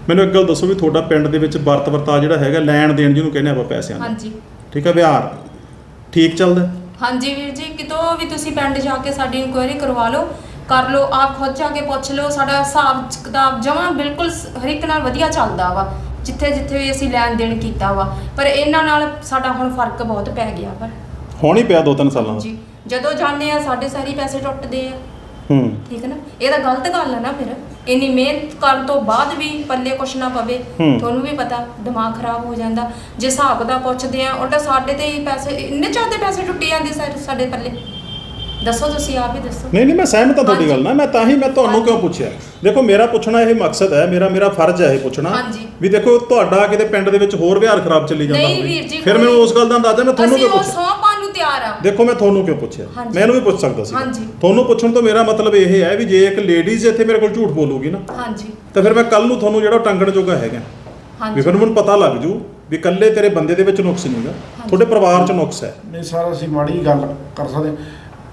ਮੈਨੂੰ ਇੱਕ ਗੱਲ ਦੱਸੋ ਵੀ ਤੁਹਾਡਾ ਪਿੰਡ ਦੇ ਵਿੱਚ ਵਰਤ ਵਰਤਾ ਜਿਹੜਾ ਹੈਗਾ ਲੈਣ ਦੇਣ ਜਿਹਨੂੰ ਕਹਿੰਦੇ ਆਪਾਂ ਪੈਸਿਆਂ ਦਾ। ਹਾਂਜੀ। ਠੀਕ ਹੈ ਵਿਹਾਰ ਠੀਕ ਚੱਲਦਾ? ਹਾਂਜੀ ਵੀਰ ਜੀ ਕਿਤੋਂ ਵੀ ਤੁਸੀਂ ਪਿੰਡ ਜਾ ਕੇ ਸਾਡੀ ਇਨਕੁਆਇਰੀ ਕਰਵਾ ਲਓ। ਕਰ ਲਓ ਆਪ ਖੁਦ ਜਾ ਕੇ ਪੁੱਛ ਲਓ ਸਾਡਾ ਹਿਸਾਬ ਕਿਤਾਬ ਜਮਾ ਬਿਲਕੁਲ ਸ- ਹਰ ਇੱਕ ਨਾਲ ਵਧੀਆ ਚੱਲਦਾ ਵਾ ਜਿੱਥੇ ਜਿੱਥੇ ਵੀ ਅਸੀਂ ਲੈਣ ਦੇਣ ਕੀਤਾ ਵਾ ਪਰ ਇਹਨਾਂ ਨਾਲ ਸਾਡਾ ਹੁਣ ਫ਼ਰਕ ਬਹੁਤ ਪੈ ਗਿਆ ਪਰ ਹੁਣ ਹੀ ਪਿਆ ਦੋ ਤਿੰਨ ਸਾਲਾਂ ਦਾ। ਜੀ ਜਦੋਂ ਜਾਂਦੇ ਆ ਸਾਡੇ ਸਾਰੇ ਪੈਸੇ ਟੁੱਟਦੇ ਆ। ਹੂੰ। ਠੀਕ ਹੈ ਨਾ? ਇਹ ਤਾਂ ਗਲਤ ਗੱਲ ਹੈ ਨਾ ਫਿਰ। ਇੰਨੀ ਮਿਹਨਤ ਕਰਨ ਤੋਂ ਬਾਅਦ ਵੀ ਪੱਲੇ ਕੁਛ ਨਾ ਪਵੇ ਹੂੰ। ਤੁਹਾਨੂੰ ਵੀ ਪਤਾ ਦਿਮਾਗ ਖਰਾਬ ਹੋ ਜਾਂਦਾ। ਜੇ ਹਿਸਾਬ ਦਾ ਪੁੱਛਦੇ ਆ ਉਲਟਾ ਸਾਡੇ ਤੇ ਹੀ ਪੈਸੇ ਇੰਨੇ ਜ਼ਿਆਦਾ ਪੈਸੇ ਟੁੱਟੀ ਜਾਂਦੇ ਸਾ- ਸਾਡੇ ਪੱਲੇ। ਦੱਸੋ ਤੁਸੀਂ ਆਪ ਹੀ ਦੱਸੋ ਨਹੀਂ ਨਹੀਂ ਮੈਂ ਸਹਿਮਤ ਹਾਂ ਤੁਹਾਡੀ। ਗੱਲ ਨਾਲ ਮੈਂ ਤਾਂ ਹੀ ਮੈਂ ਤੁਹਾਨੂੰ। ਕਿਉਂ ਪੁੱਛਿਆ ਦੇਖੋ ਮੇਰਾ ਪੁੱਛਣਾ ਇਹ ਮਕਸਦ ਹੈ ਮੇਰਾ ਮੇਰਾ ਫਰਜ਼ ਹੈ ਇਹ ਪੁੱਛਣਾ ਹਾਂਜੀ। ਵੀ ਦੇਖੋ ਤੁਹਾਡਾ ਕਿਤੇ ਪਿੰਡ ਦੇ ਵਿੱਚ ਹੋਰ ਵਿਹਾਰ ਖਰਾਬ ਚੱਲੀ ਜਾਂਦਾ ਨਹੀਂ ਹੋਵੇ। ਵੀਰ ਜੀ, ਫਿਰ ਕੋਈ- ਮੈਨੂੰ ਉਸ ਗੱਲ ਦਾ ਅੰਦਾਜ਼ਾ ਮੈਂ ਤੁਹਾਨੂੰ ਅਸੀਂ ਕਿਉਂ ਉਹ ਪੁੱਛਿਆ ਸੌ ਪਾਉਣ ਨੂੰ ਤਿਆਰ ਆ ਦੇਖੋ ਮੈਂ ਤੁਹਾਨੂੰ ਕਿਉਂ ਪੁੱਛਿਆ ਹਾਂਜੀ। ਮੈਂ ਇਹਨੂੰ ਵੀ ਪੁੱਛ ਸਕਦਾ ਸੀ ਹਾਂਜੀ। ਤੁਹਾਨੂੰ ਪੁੱਛਣ ਤੋਂ ਮੇਰਾ ਮਤਲਬ ਇਹ ਹੈ ਵੀ ਜੇ ਇੱਕ ਲੇਡੀਜ਼ ਇੱਥੇ ਮੇਰੇ ਕੋਲ ਝੂਠ ਬੋਲੂਗੀ ਨਾ ਹਾਂਜੀ ਤਾਂ ਫਿਰ ਮੈਂ ਕੱਲ ਨੂੰ ਤੁਹਾਨੂੰ ਜਿਹੜਾ ਟੰਗਣ ਜੋਗਾ ਹੈਗਾ ਵੀ ਹਾਂਜੀ ਫਿਰ ਮੈਨੂੰ ਪਤਾ ਲੱਗ ਜੂ ਵੀ ਕੱਲੇ ਤੇਰੇ ਬੰਦੇ ਦੇ ਵਿੱਚ ਨੁਕਸ ਨਹੀਂਗਾ ਤੁਹਾਡੇ ਪਰਿਵਾਰ 'ਚ ਨੁਕਸ ਹੈ ਨਹੀਂ ਸਰ ਅਸੀਂ ਮਾੜੀ ਗੱਲ ਕਰ ਸਕਦੇ ਹਾਂ।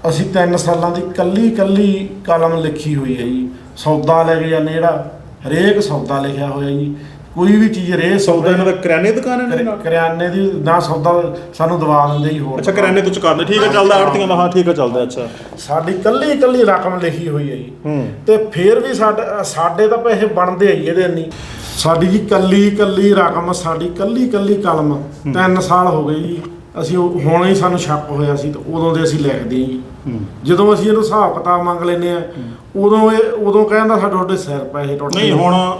ਅਸੀਂ 3 ਸਾਲਾਂ ਦੀ ਕੱਲੀ ਕੱਲੀ ਕਲਮ ਲਿਖੀ ਹੋਈ ਹੈ ਜੀ। ਸੌਦਾ ਲੈ ਕੇ ਜਾਂਦੇ ਜਿਹੜਾ ਹਰੇਕ ਸੌਦਾ ਲਿਖਿਆ ਹੋਇਆ ਜੀ। ਕੋਈ ਵੀ ਚੀਜ਼ ਰੇ ਸੌਦਾ ਇਹਨਾਂ ਦਾ ਕਰਿਆਨੇ ਦੁਕਾਨ ਹੈ ਇਹਨਾਂ ਦੀ ਨਾਲ? ਕਰਿਆਨੇ ਦੀ ਨਾ ਸੌਦਾ ਸਾਨੂੰ ਦਵਾ ਦਿੰਦੇ ਜੀ ਹੋਰ ਅੱਛਾ ਕਰਿਆਨੇ ਤੋਂ ਚੁਕਾਉਂਦੇ ਠੀਕ ਹੈ ਚੱਲਦਾ ਆੜਤੀਆਂ ਦਾ ਹਾਂ ਠੀਕ ਹੈ ਚੱਲਦਾ ਅੱਛਾ। ਸਾਡੀ ਕੱਲੀ ਕੱਲੀ ਰਕਮ ਲਿਖੀ ਹੋਈ ਹੈ ਜੀ। ਹੂੰ। ਤੇ ਫੇਰ ਵੀ ਸਾਡੇ ਸਾਡੇ ਤਾਂ ਪੈਸੇ ਬਣਦੇ ਆ ਜੀ ਇਹਦੇ ਨਹੀਂ ਸਾਡੀ ਜੀ ਕੱਲੀ ਕੱਲੀ ਰਕਮ ਸਾਡੀ ਕੱਲੀ ਕੱਲੀ ਕਲਮ 3 ਸਾਲ ਹੋ ਗਏ ਜੀ। ਅਸੀਂ ਉਹ- ਹੁਣ ਹੀ ਸਾਨੂੰ ਸ਼ੱਕ ਹੋਇਆ ਸੀ ਤੇ ਉਦੋਂ ਦੇ ਅਸੀਂ ਲਿਖਦੇ ਹਾਂ। ਜੀ ਹੂੰ। ਜਦੋਂ ਅਸੀਂ ਇਹਨੂੰ ਹਿਸਾਬ ਕਿਤਾਬ ਮੰਗ ਲੈਨੇ ਆ ਉਦੋਂ ਇਹ ਉਦੋਂ ਕਹਿੰਦਾ ਸਾਡੇ ਤੁਹਾਡੇ ਸਿਰ ਪੈਸੇ ਟੁੱਟ ਨਹੀਂ ਗਏ। ਹੁਣ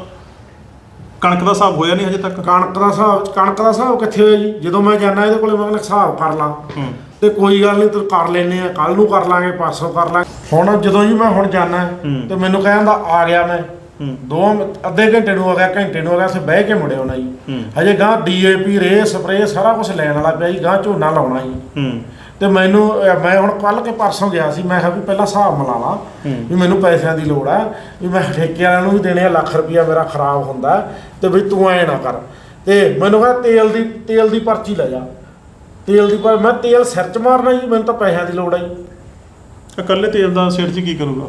ਕਣਕ ਦਾ ਹਿਸਾਬ ਹੋਇਆ ਨਹੀਂ ਹਜੇ ਤੱਕ। ਕਣਕ ਦਾ ਹਿਸਾਬ ਕਣਕ ਦਾ ਹਿਸਾਬ ਕਿੱਥੇ ਹੋਇਆ ਜੀ? ਜਦੋਂ ਮੈਂ ਜਾਣਾ ਇਹਦੇ ਕੋਲੇ ਮੈਂ ਕਹਿੰਦਾ ਹਿਸਾਬ ਕਰ ਲਾਂ। ਹੂੰ। ਤੇ ਕੋਈ ਗੱਲ ਨਹੀਂ ਤੂੰ ਕਰ ਲੈਨੇ ਆ ਕੱਲ ਨੂੰ ਕਰ ਲਾਂਗੇ ਪਰਸੋਂ ਕਰ ਲਾਂਗੇ। ਹੁਣ ਜਦੋਂ ਜੀ ਮੈਂ ਹੁਣ ਜਾਣਾ ਹੂੰ। ਤੇ ਮੈਨੂੰ ਕਹਿੰਦਾ ਆ ਗਿਆ ਮੈਂ। ਹੂੰ ਦੋ ਅੱਧੇ ਘੰਟੇ ਨੂੰ ਆ ਗਿਆ ਘੰਟੇ ਨੂੰ ਆ ਗਿਆ ਅਸੀਂ ਬਹਿ ਕੇ ਮੁੜਿਆ ਹੋਣਾ ਜੀ। ਹਜੇ ਗਾਂ ਡੀਏਪੀ ਰੇ ਸਪਰੇ ਸਾਰਾ ਕੁਝ ਲੈਣ ਵਾਲਾ ਪਿਆ ਜੀ ਗਾਂ ਝੋਨਾ ਲਾਉਣਾ ਜੀ। ਹੂੰ। ਤੇ ਮੈਨੂੰ ਮੈਂ ਹੁਣ ਕੱਲ ਕੇ ਪਰਸੋਂ ਗਿਆ ਸੀ ਮੈਂ ਕਿਹਾ ਵੀ ਪਹਿਲਾਂ ਹਿਸਾਬ ਮਿਲਾ ਲਾ। ਵੀ ਮੈਨੂੰ ਪੈਸਿਆਂ ਦੀ ਲੋੜ ਆ ਵੀ ਮੈਂ ਠੇਕੇ ਵਾਲਿਆਂ ਨੂੰ ਵੀ ਦੇਣੇ ਆ ਲੱਖ ਰੁਪਇਆ ਮੇਰਾ ਖਰਾਬ ਹੁੰਦਾ ਤੇ ਵੀ ਤੂੰ ਐ ਨਾ ਕਰ। ਤੇ ਮੈਨੂੰ ਕਹਿੰਦਾ ਤੇਲ ਦੀ ਤੇਲ ਦੀ ਪਰਚੀ ਲੈ ਜਾ। ਤੇਲ ਦੀ ਪਰ ਮੈਂ ਤੇਲ ਸਿਰ ਚ ਮਾਰਨਾ ਜੀ ਮੈਨੂੰ ਤਾਂ ਪੈਸਿਆਂ ਦੀ ਲੋੜ ਆ ਜੀ। ਇਕੱਲੇ ਤੇਲ ਦਾ ਸਿਰ 'ਚ ਕੀ ਕਰੂਗਾ?